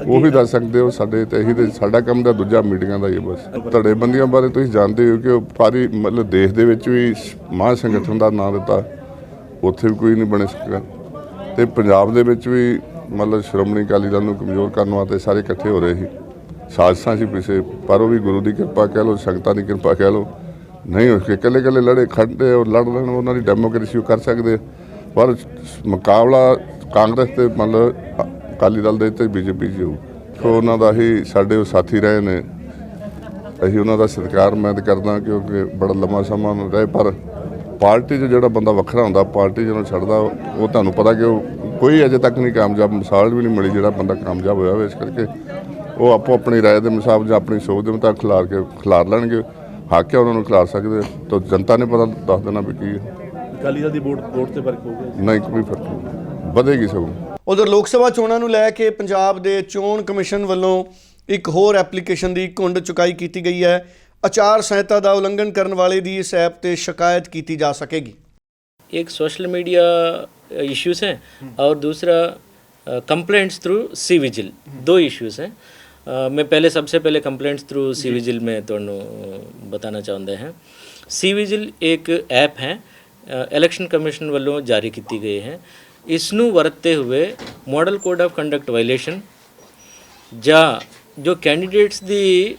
ਉਹ ਵੀ ਦੱਸ ਸਕਦੇ ਹੋ ਸਾਡੇ ਤੇ ਇਹੀ ਤੇ ਸਾਡਾ ਕੰਮ ਦਾ ਦੂਜਾ ਮੀਟਿੰਗਾਂ ਦਾ ਹੀ ਹੈ ਬਸ। ਧੜੇਬੰਦੀਆਂ ਬਾਰੇ ਤੁਸੀਂ ਜਾਣਦੇ ਹੋ ਕਿ ਉਹ ਸਾਰੀ ਮਤਲਬ ਦੇਸ਼ ਦੇ ਵਿੱਚ ਵੀ ਮਹਾਂ ਸੰਗਠਨ ਦਾ ਨਾਂ ਦਿੱਤਾ ਉੱਥੇ ਵੀ ਕੋਈ ਨਹੀਂ ਬਣ ਸਕਿਆ ਤੇ ਪੰਜਾਬ ਦੇ ਵਿੱਚ ਵੀ ਮਤਲਬ ਸ਼੍ਰੋਮਣੀ ਅਕਾਲੀ ਦਲ ਨੂੰ ਕਮਜ਼ੋਰ ਕਰਨ ਵਾਸਤੇ ਸਾਰੇ ਇਕੱਠੇ ਹੋ ਰਹੇ ਸੀ। ਸਾਜਸਾਂ ਸੀ ਪਿੱਛੇ, ਪਰ ਉਹ ਵੀ ਗੁਰੂ ਦੀ ਕਿਰਪਾ ਕਹਿ ਲਓ, ਸੰਗਤਾਂ ਦੀ ਕਿਰਪਾ ਕਹਿ ਲਓ। ਨਹੀਂ ਹੋ ਕੇ ਇਕੱਲੇ ਇਕੱਲੇ ਲੜੇ ਖੜਦੇ ਔਰ ਲੜ ਲੈਣ, ਉਹਨਾਂ ਦੀ ਡੈਮੋਕ੍ਰੇਸੀ ਉਹ ਕਰ ਸਕਦੇ ਪਰ ਮੁਕਾਬਲਾ ਕਾਂਗਰਸ ਤੇ ਮਤਲਬ ਅ- ਅਕਾਲੀ ਦਲ ਦੇ ਤੇ ਬੀਜੇਪੀ ਜੀ ਹੋਊ। ਸੋ ਉਹਨਾਂ ਦਾ ਹੀ ਸਾਡੇ ਉਹ ਸਾਥੀ ਰਹੇ ਨੇ। ਅਸੀਂ ਉਹਨਾਂ ਦਾ ਸਤਿਕਾਰ ਮੈਂ ਤਾਂ ਕਰਦਾ ਕਿਉਂਕਿ ਬੜਾ ਲੰਮਾ ਸਮਾਂ ਰਹੇ, ਪਰ ਪਾਰਟੀ 'ਚ ਜਿਹੜਾ ਬੰਦਾ ਵੱਖਰਾ ਹੁੰਦਾ, ਪਾਰਟੀ ਜਦੋਂ ਛੱਡਦਾ, ਉਹ ਤੁਹਾਨੂੰ ਪਤਾ ਕਿ ਉਹ ਕੋਈ ਅਜੇ ਤੱਕ ਨਹੀਂ ਕਾਮਯਾਬ, ਮਿਸਾਲ ਵੀ ਨਹੀਂ ਮਿਲੀ ਜਿਹੜਾ ਬੰਦਾ ਕਾਮਯਾਬ ਹੋਇਆ ਹੋਵੇ। ਇਸ ਕਰਕੇ ਉਹ ਆਪੋ ਆਪਣੀ ਰਾਏ ਦੇ ਮੁਤਾਬਕ ਜਾਂ ਆਪਣੀ ਸੋਚ ਦੇ ਮੁਤਾਬਕ ਖਿਲਾਰ ਕੇ ਖਿਲਾਰ ਲੈਣਗੇ ਹੱਕ ਹੈ ਉਹਨਾਂ ਨੂੰ ਖਿਲਾਰ ਸਕਦੇ ਤਾਂ ਜਨਤਾ ਨੇ ਪਤਾ ਦੱਸ ਦੇਣਾ ਵੀ ਕੀ ਹੈ ਅਕਾਲੀ ਦਲ ਦੀ ਵੋਟ ਵੋਟ ਤੇ ਫਰਕ ਹੋਊਗਾ ਨਹੀਂ ਕੋਈ ਫਰਕ ਨਹੀਂ ਵਧੇਗੀ ਸਗੋਂ ਉਧਰ ਲੋਕ ਸਭਾ ਚੋਣਾਂ ਨੂੰ ਲੈ ਕੇ ਪੰਜਾਬ ਦੇ ਚੋਣ ਕਮਿਸ਼ਨ ਵੱਲੋਂ ਇੱਕ ਹੋਰ ਐਪਲੀਕੇਸ਼ਨ ਦੀ ਘੁੰਡ ਚੁਕਾਈ ਕੀਤੀ ਗਈ ਹੈ ਆਚਾਰ ਸੰਹਿਤਾ ਦਾ ਉਲੰਘਣ ਕਰਨ ਵਾਲੇ ਦੀ ਇਸ ਐਪ ਤੇ ਸ਼ਿਕਾਇਤ ਕੀਤੀ ਜਾ ਸਕੇਗੀ एक सोशल मीडिया इश्यूज हैं और दूसरा कंप्लेंट्स थ्रू सी विजिल दो इश्यूज हैं ਮੈਂ ਪਹਿਲੇ ਸਭ ਤੋਂ ਪਹਿਲੇ ਕੰਪਲੇਂਟਸ ਥਰੂ ਸੀ ਵਿਜਿਲ ਮੈਂ ਤੁਹਾਨੂੰ ਬਤਾਨਾ ਚਾਹੁੰਦੇ ਹਾਂ। ਸੀ ਵਿਜਿਲ ਇੱਕ ਐਪ ਹੈ ਇਲੈਕਸ਼ਨ ਕਮਿਸ਼ਨ ਵੱਲੋਂ ਜਾਰੀ ਕੀਤੀ ਗਈ ਹੈ। ਇਸ ਨੂੰ ਵਰਤਦੇ ਹੋਏ model code of conduct violation ਜਾਂ ਜੋ ਕੈਂਡੀਡੇਟਸ ਦੀ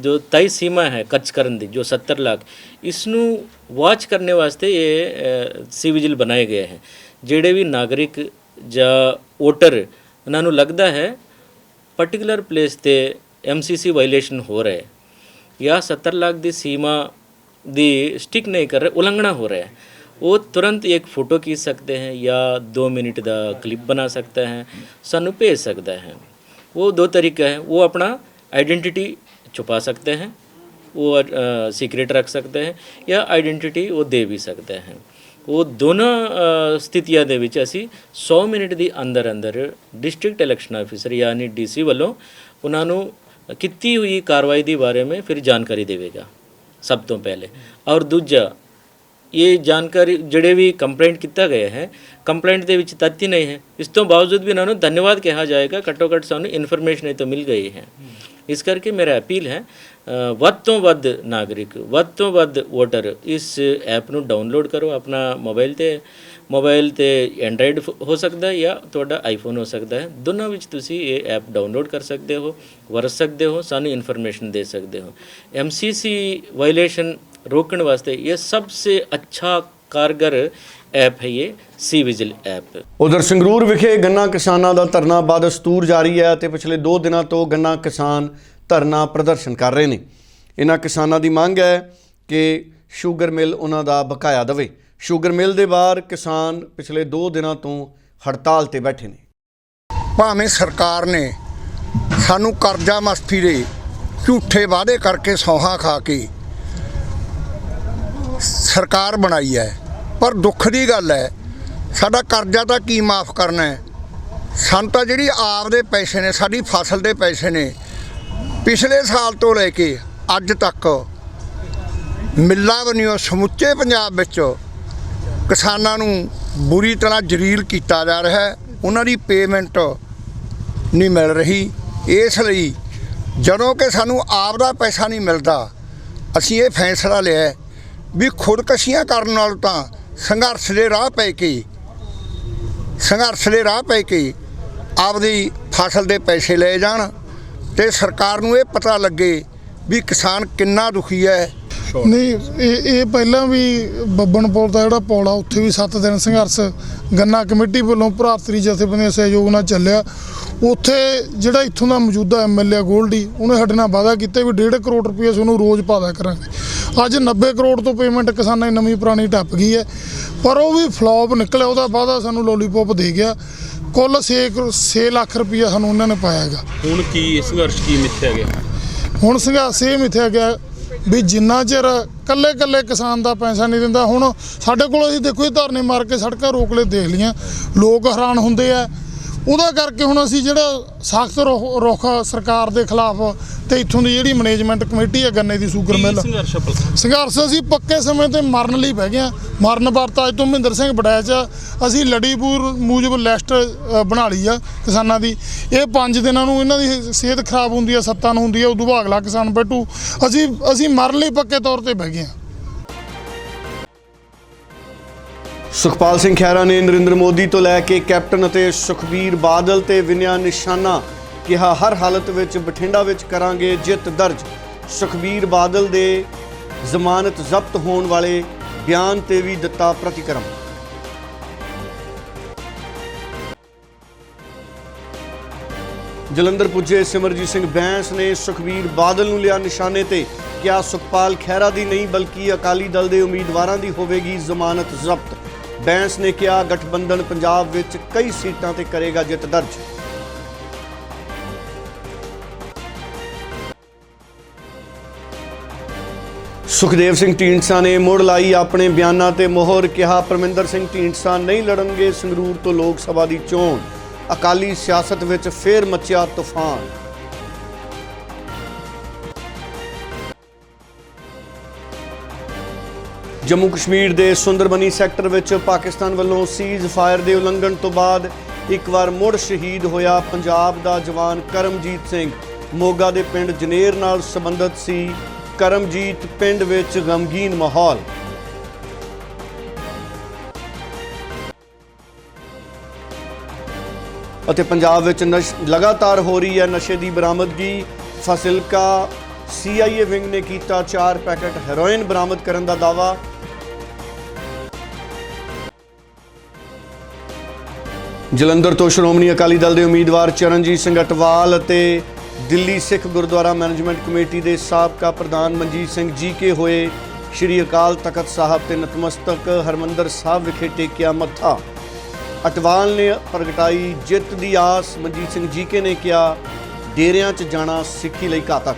ਜੋ ਤੈਅ ਸੀਮਾ ਹੈ ਖਰਚ ਕਰਨ ਦੀ ਜੋ 70 ਲੱਖ ਇਸ ਨੂੰ ਵਾਚ ਕਰਨ ਵਾਸਤੇ ਇਹ ਸੀ ਵਿਜਿਲ ਬਣਾਏ ਗਏ ਹੈ। ਜਿਹੜੇ ਵੀ ਨਾਗਰਿਕ ਜਾਂ ਵੋਟਰ ਉਹਨਾਂ ਨੂੰ ਲੱਗਦਾ ਹੈ ਪਰਟੀਕੂਲਰ ਪਲੇਸ ਤੇ ਐਮਸੀਸੀ ਵਾਇਲੇਸ਼ਨ ਹੋ ਰਿਹਾ ਹੈ ਜਾਂ 70 ਲੱਖ ਦੀ ਸੀਮਾ ਦੀ ਸਟਿਕ ਨਹੀਂ ਕਰ ਰਹੇ, ਉਲੰਘਣਾ ਹੋ ਰਿਹਾ ਹੈ। ਉਹ ਤੁਰੰਤ ਇੱਕ ਫੋਟੋ ਖਿੱਚ ਸਕਦੇ ਹੈ ਜਾਂ 2 ਮਿੰਟ ਦਾ ਕਲਿੱਪ ਬਣਾ ਸਕਦਾ ਹੈ, ਸਾਨੂੰ ਭੇਜ ਸਕਦਾ ਹੈ। ਉਹ ਦੋ ਤਰੀਕਾ ਹੈ, ਉਹ ਆਪਣਾ ਆਈਡੈਂਟੀਟੀ ਛੁਪਾ ਸਕਤੇ हैं वो सीक्रेट रख सकते हैं या आइडेंटिटी वो दे भी सकते हैं ਉਹ ਦੋਨਾਂ ਸਥਿਤੀਆਂ ਦੇ ਵਿੱਚ ਅਸੀਂ 100 ਮਿੰਟ ਦੀ ਅੰਦਰ ਅੰਦਰ ਡਿਸਟ੍ਰਿਕਟ ਇਲੈਕਸ਼ਨ ਆਫੀਸਰ ਯਾਨੀ ਡੀਸੀ ਵੱਲੋਂ ਉਹਨਾਂ ਨੂੰ ਕੀਤੀ ਹੋਈ ਕਾਰਵਾਈ ਦੇ ਬਾਰੇ ਵਿੱਚ ਫਿਰ ਜਾਣਕਾਰੀ ਦੇਵੇਗਾ ਸਭ ਤੋਂ ਪਹਿਲੇ। ਔਰ ਦੂਜਾ ਇਹ ਜਾਣਕਾਰੀ, ਜਿਹੜੇ ਵੀ ਕੰਪਲੇਂਟ ਕੀਤਾ ਗਿਆ ਹੈ ਕੰਪਲੇਂਟ ਦੇ ਵਿੱਚ ਤੱਥ ਹੀ ਨਹੀਂ ਹੈ। ਇਸ ਤੋਂ ਬਾਵਜੂਦ ਵੀ ਉਹਨਾਂ ਨੂੰ ਧੰਨਵਾਦ ਕਿਹਾ ਜਾਏਗਾ, ਘੱਟੋ ਘੱਟ ਸਾਨੂੰ ਇਨਫੋਰਮੇਸ਼ਨ ਇਹ ਤਾਂ ਮਿਲ ਗਈ ਹੈ। ਇਸ ਕਰਕੇ ਮੇਰਾ ਅਪੀਲ ਹੈ ਵੱਧ ਤੋਂ ਵੱਧ ਨਾਗਰਿਕ, ਵੱਧ ਤੋਂ ਵੱਧ ਵੋਟਰ ਇਸ ਐਪ ਨੂੰ ਡਾਊਨਲੋਡ ਕਰੋ, ਆਪਣਾ ਮੋਬਾਈਲ ਤੇ ਮੋਬਾਈਲ ਤੇ ਐਂਡਰਾਇਡ ਹੋ ਸਕਦਾ ਹੈ ਜਾਂ ਤੁਹਾਡਾ ਆਈਫੋਨ ਹੋ ਸਕਦਾ ਹੈ। ਦੋਨਾਂ ਵਿੱਚ ਤੁਸੀਂ ਇਹ ਐਪ ਡਾਊਨਲੋਡ ਕਰ ਸਕਦੇ ਹੋ, ਵਰਤ ਸਕਦੇ ਹੋ, ਸਾਨੂੰ ਇਨਫੋਰਮੇਸ਼ਨ ਦੇ ਸਕਦੇ ਹੋ। ਐਮਸੀਸੀ ਵਾਇਲੇਸ਼ਨ रोकने वास्ते ये सबसे अच्छा कारगर ऐप है ये सी विजिल ऐप ਉਧਰ ਸੰਗਰੂਰ ਵਿਖੇ ਗੰਨਾ ਕਿਸਾਨਾਂ ਦਾ ਧਰਨਾ ਬਦਸਤੂਰ ਜਾਰੀ ਹੈ ਤੇ ਪਿਛਲੇ 2 ਦਿਨਾਂ ਤੋਂ ਗੰਨਾ ਕਿਸਾਨ ਧਰਨਾ ਪ੍ਰਦਰਸ਼ਨ ਕਰ ਰਹੇ ਨੇ ਇਹਨਾਂ ਕਿਸਾਨਾਂ ਦੀ ਮੰਗ ਹੈ ਕਿ ਸ਼ੂਗਰ ਮਿਲ ਉਹਨਾਂ ਦਾ ਬਕਾਇਆ ਦੇਵੇ ਸ਼ੂਗਰ ਮਿਲ ਦੇ ਬਾਹਰ ਕਿਸਾਨ ਪਿਛਲੇ 2 ਦਿਨਾਂ ਤੋਂ ਹੜਤਾਲ ਤੇ ਬੈਠੇ ਨੇ ਭਾਵੇਂ ਸਰਕਾਰ ਨੇ ਸਾਨੂੰ ਕਰਜ਼ਾ ਮਸਤੀ ਦੇ ਝੂਠੇ ਵਾਅਦੇ ਕਰਕੇ ਸੌਹਾਂ ਖਾ ਕੇ ਸਰਕਾਰ ਬਣਾਈ ਹੈ। ਪਰ ਦੁੱਖ ਦੀ ਗੱਲ ਹੈ, ਸਾਡਾ ਕਰਜ਼ਾ ਤਾਂ ਕੀ ਮਾਫ ਕਰਨਾ ਹੈ? ਸਾਨੂੰ ਤਾਂ ਜਿਹੜੀ ਆਪ ਦੇ ਪੈਸੇ ਨੇ, ਸਾਡੀ ਫਸਲ ਦੇ ਪੈਸੇ ਨੇ, ਪਿਛਲੇ ਸਾਲ ਤੋਂ ਲੈ ਕੇ ਅੱਜ ਤੱਕ ਮਿੱਲਾਂ ਬਣੀਓ ਸਮੁੱਚੇ ਪੰਜਾਬ ਵਿੱਚ ਕਿਸਾਨਾਂ ਨੂੰ ਬੁਰੀ ਤਰ੍ਹਾਂ ਜਲੀਲ ਕੀਤਾ ਜਾ ਰਿਹਾ ਹੈ। ਉਹਨਾਂ ਦੀ ਪੇਮੈਂਟ ਨਹੀਂ ਮਿਲ ਰਹੀ। ਇਸ ਲਈ ਜਦੋਂ ਕਿ ਸਾਨੂੰ ਆਪ ਦਾ ਪੈਸਾ ਨਹੀਂ ਮਿਲਦਾ, ਅਸੀਂ ਇਹ ਫੈਸਲਾ ਲਿਆ ਵੀ ਖੁਦਕਸ਼ੀਆਂ ਕਰਨ ਨਾਲ ਤਾਂ ਸੰਘਰਸ਼ ਦੇ ਰਾਹ ਪੈ ਕੇ, ਸੰਘਰਸ਼ ਦੇ ਰਾਹ ਪੈ ਕੇ ਆਪਦੀ ਫਸਲ ਦੇ ਪੈਸੇ ਲਏ ਜਾਣ ਤੇ ਸਰਕਾਰ ਨੂੰ ਇਹ ਪਤਾ ਲੱਗੇ ਵੀ ਕਿਸਾਨ ਕਿੰਨਾ ਦੁਖੀ ਹੈ। ਨਹੀਂ, ਇਹ ਇਹ ਪਹਿਲਾਂ ਵੀ ਬੱਬਨਪੁਰ ਦਾ ਜਿਹੜਾ ਪੌੜਾ, ਉੱਥੇ ਵੀ 7 ਦਿਨ ਸੰਘਰਸ਼, ਗੰਨਾ ਕਮੇਟੀ ਵੱਲੋਂ ਭਰਾਤਰੀ ਜਥੇਬੰਦੀਆਂ ਸਹਿਯੋਗ ਨਾਲ ਚੱਲਿਆ। ਉੱਥੇ ਜਿਹੜਾ ਇੱਥੋਂ ਦਾ ਮੌਜੂਦਾ ਐਮਐਲਏ ਗੋਲਡੀ ਉਹਨੇ ਸਾਡੇ ਨਾਲ ਵਾਅਦਾ ਕੀਤਾ ਵੀ 1.5 ਕਰੋੜ ਰੁਪਏ ਤੁਹਾਨੂੰ ਰੋਜ਼ ਪਾਦਾ ਕਰਾਂਗੇ। ਅੱਜ 90 ਕਰੋੜ ਤੋਂ ਪੇਮੈਂਟ ਕਿਸਾਨਾਂ ਦੀ ਨਵੀਂ ਪੁਰਾਣੀ ਟੱਪ ਗਈ ਹੈ। ਪਰ ਉਹ ਵੀ ਫਲॉप ਨਿਕਲਿਆ ਉਹਦਾ ਵਾਅਦਾ ਸਾਨੂੰ ਲੋਲੀਪੌਪ ਦੇ ਗਿਆ। ਕੁੱਲ 6 6 ਲੱਖ ਰੁਪਏ ਸਾਨੂੰ ਉਹਨਾਂ ਨੇ ਪਾਇਆ ਹੈਗਾ। ਹੁਣ ਕੀ ਸੰਘਰਸ਼ ਕੀ ਮਿੱਥਿਆ ਗਿਆ? ਹੁਣ ਸੰਘਰਸ਼ ਇਹ ਮਿਥਿਆ ਗਿਆ ਵੀ ਜਿੰਨਾ ਚਿਰ ਕੱਲੇ ਕੱਲੇ ਕਿਸਾਨ ਦਾ ਪੈਸਾ ਨਹੀਂ ਦਿੰਦਾ ਹੁਣ ਸਾਡੇ ਕੋਲ ਅਸੀਂ ਦੇਖੋ ਇਹ ਧਰਨੇ ਮਾਰ ਕੇ ਸੜਕਾਂ ਰੋਕ ਲੈ ਦੇਖ ਲੀਆਂ ਲੋਕ ਹੈਰਾਨ ਹੁੰਦੇ ਆ। ਉਹਦਾ ਕਰਕੇ ਹੁਣ ਅਸੀਂ ਜਿਹੜਾ ਸਖਤ ਰੁਖ ਸਰਕਾਰ ਦੇ ਖਿਲਾਫ ਤੇ ਇੱਥੋਂ ਦੀ ਜਿਹੜੀ ਮੈਨੇਜਮੈਂਟ ਕਮੇਟੀ ਹੈ ਗੰਨੇ ਦੀ ਸ਼ੂਗਰ ਮਿੱਲ। ਸੰਘਰਸ਼ ਅਸੀਂ ਪੱਕੇ ਸਮੇਂ ਤੇ ਮਰਨ ਲਈ ਬਹਿ ਗਏ ਮਰਨ ਵਰਤ ਅੱਜ ਤੋਂ ਮਹਿੰਦਰ ਸਿੰਘ ਬੜੈਚ ਅਸੀਂ ਲੜੀਪੁਰ ਮੂਜਬ ਲਿਸਟ ਬਣਾ ਲਈ ਆ ਕਿਸਾਨਾਂ ਦੀ। ਇਹ ਪੰਜ ਦਿਨਾਂ ਨੂੰ ਇਹਨਾਂ ਦੀ ਸਿਹਤ ਖਰਾਬ ਹੁੰਦੀ ਆ ਸੱਤਾਂ ਨੂੰ ਹੁੰਦੀ ਆ ਉਦੋਂ ਬਾਅਦ ਅਗਲਾ ਕਿਸਾਨ ਬੈਠੂ। ਅਸੀਂ ਅਸੀਂ ਮਰਨ ਲਈ ਪੱਕੇ ਤੌਰ ਤੇ ਬਹਿ ਗਏ ਸੁਖਪਾਲ ਸਿੰਘ ਖਹਿਰਾ ਨੇ ਨਰਿੰਦਰ ਮੋਦੀ ਤੋਂ ਲੈ ਕੇ ਕੈਪਟਨ ਅਤੇ ਸੁਖਬੀਰ ਬਾਦਲ ਤੇ ਵਿਨਿਆ ਨਿਸ਼ਾਨਾ ਕਿਹਾ, ਹਰ ਹਾਲਤ ਵਿੱਚ ਬਠਿੰਡਾ ਵਿੱਚ ਕਰਾਂਗੇ ਜਿੱਤ ਦਰਜ। ਸੁਖਬੀਰ ਬਾਦਲ ਦੇ ਜ਼ਮਾਨਤ ਜ਼ਬਤ ਹੋਣ ਵਾਲੇ ਬਿਆਨ ਤੇ ਵੀ ਦਿੱਤਾ ਪ੍ਰਤੀਕਰਮ। ਜਲੰਧਰ ਪੁੱਜੇ ਸਿਮਰਜੀਤ ਸਿੰਘ ਬੈਂਸ ਨੇ ਸੁਖਬੀਰ ਬਾਦਲ ਨੂੰ ਲਿਆ ਨਿਸ਼ਾਨੇ ਤੇ ਕਿਹਾ, ਸੁਖਪਾਲ ਖਹਿਰਾ ਦੀ ਨਹੀਂ, ਬਲਕਿ ਅਕਾਲੀ ਦਲ ਦੇ ਉਮੀਦਵਾਰਾਂ ਦੀ ਹੋਵੇਗੀ ਜ਼ਮਾਨਤ ਜ਼ਬਤ। ਬੈਂਸ ਨੇ ਕਿਹਾ, ਗਠਬੰਧਨ ਪੰਜਾਬ ਵਿੱਚ ਕਈ ਸੀਟਾਂ ਤੇ ਕਰੇਗਾ ਜਿੱਤ ਦਰਜ। ਸੁਖਦੇਵ ਸਿੰਘ ਢੀਂਡਸਾ ਨੇ ਮੁੜ ਲਾਈ ਆਪਣੇ ਬਿਆਨਾਂ ਤੇ ਮੋਹਰ ਕਿਹਾ, ਪਰਮਿੰਦਰ ਸਿੰਘ ਢੀਂਡਸਾ ਨਹੀਂ ਲੜਨਗੇ ਸੰਗਰੂਰ ਤੋਂ ਲੋਕ ਸਭਾ ਦੀ ਚੋਣ। ਅਕਾਲੀ ਸਿਆਸਤ ਵਿੱਚ ਫੇਰ ਮਚਿਆ ਤੂਫਾਨ। ਜੰਮੂ ਕਸ਼ਮੀਰ ਦੇ ਸੁੰਦਰਬਨੀ ਸੈਕਟਰ ਵਿੱਚ ਪਾਕਿਸਤਾਨ ਵੱਲੋਂ ਸੀਜ਼ ਫਾਇਰ ਦੇ ਉਲੰਘਣ ਤੋਂ ਬਾਅਦ ਇੱਕ ਵਾਰ ਮੁੜ ਸ਼ਹੀਦ ਹੋਇਆ ਪੰਜਾਬ ਦਾ ਜਵਾਨ ਕਰਮਜੀਤ ਸਿੰਘ। ਮੋਗਾ ਦੇ ਪਿੰਡ ਜਨੇਰ ਨਾਲ ਸੰਬੰਧਿਤ ਸੀ ਕਰਮਜੀਤ ਪਿੰਡ ਵਿੱਚ ਗਮਗੀਨ ਮਾਹੌਲ। ਅਤੇ ਪੰਜਾਬ ਵਿੱਚ ਨਸ਼ ਲਗਾਤਾਰ ਹੋ ਰਹੀ ਹੈ ਨਸ਼ੇ ਦੀ ਬਰਾਮਦਗੀ। ਫਸਿਲਕਾ ਸੀਆਈਏ ਵਿੰਗ ਨੇ ਕੀਤਾ 4 ਪੈਕੇਟ ਹੈਰੋਇਨ ਬਰਾਮਦ ਕਰਨ ਦਾ ਦਾਅਵਾ। ਜਲੰਧਰ ਤੋਂ ਸ਼੍ਰੋਮਣੀ ਅਕਾਲੀ ਦਲ ਦੇ ਉਮੀਦਵਾਰ ਚਰਨਜੀਤ ਸਿੰਘ ਅਟਵਾਲ ਅਤੇ ਦਿੱਲੀ ਸਿੱਖ ਗੁਰਦੁਆਰਾ ਮੈਨੇਜਮੈਂਟ ਕਮੇਟੀ ਦੇ ਸਾਬਕਾ ਪ੍ਰਧਾਨ ਮਨਜੀਤ ਸਿੰਘ ਜੀ ਕੇ ਹੋਏ ਸ਼੍ਰੀ ਅਕਾਲ ਤਖਤ ਸਾਹਿਬ ਤੇ ਨਤਮਸਤਕ ਹਰਮੰਦਰ ਸਾਹਿਬ ਵਿਖੇ ਟੇਕਿਆ ਮੱਥਾ। ਅਟਵਾਲ ਨੇ ਪ੍ਰਗਟਾਈ ਜਿੱਤ ਦੀ ਆਸ ਮਨਜੀਤ ਸਿੰਘ ਜੀ ਕੇ ਨੇ ਕਿਹਾ, ਡੇਰਿਆਂ 'ਚ ਜਾਣਾ ਸਿੱਖੀ ਲਈ ਘਾਤਕ।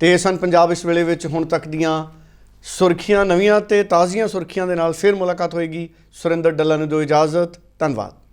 ਤੇ ਸਨ ਪੰਜਾਬ ਇਸ ਵੇਲੇ ਵਿੱਚ ਹੁਣ ਤੱਕ ਦੀਆਂ ਸੁਰਖੀਆਂ ਨਵੀਆਂ ਤੇ ਤਾਜ਼ੀਆਂ ਸੁਰਖੀਆਂ ਦੇ ਨਾਲ ਫਿਰ ਮੁਲਾਕਾਤ ਹੋਏਗੀ। ਸੁਰਿੰਦਰ ਡੱਲਾ ਨੂੰ ਦਿਓ ਇਜਾਜ਼ਤ, ਧੰਨਵਾਦ।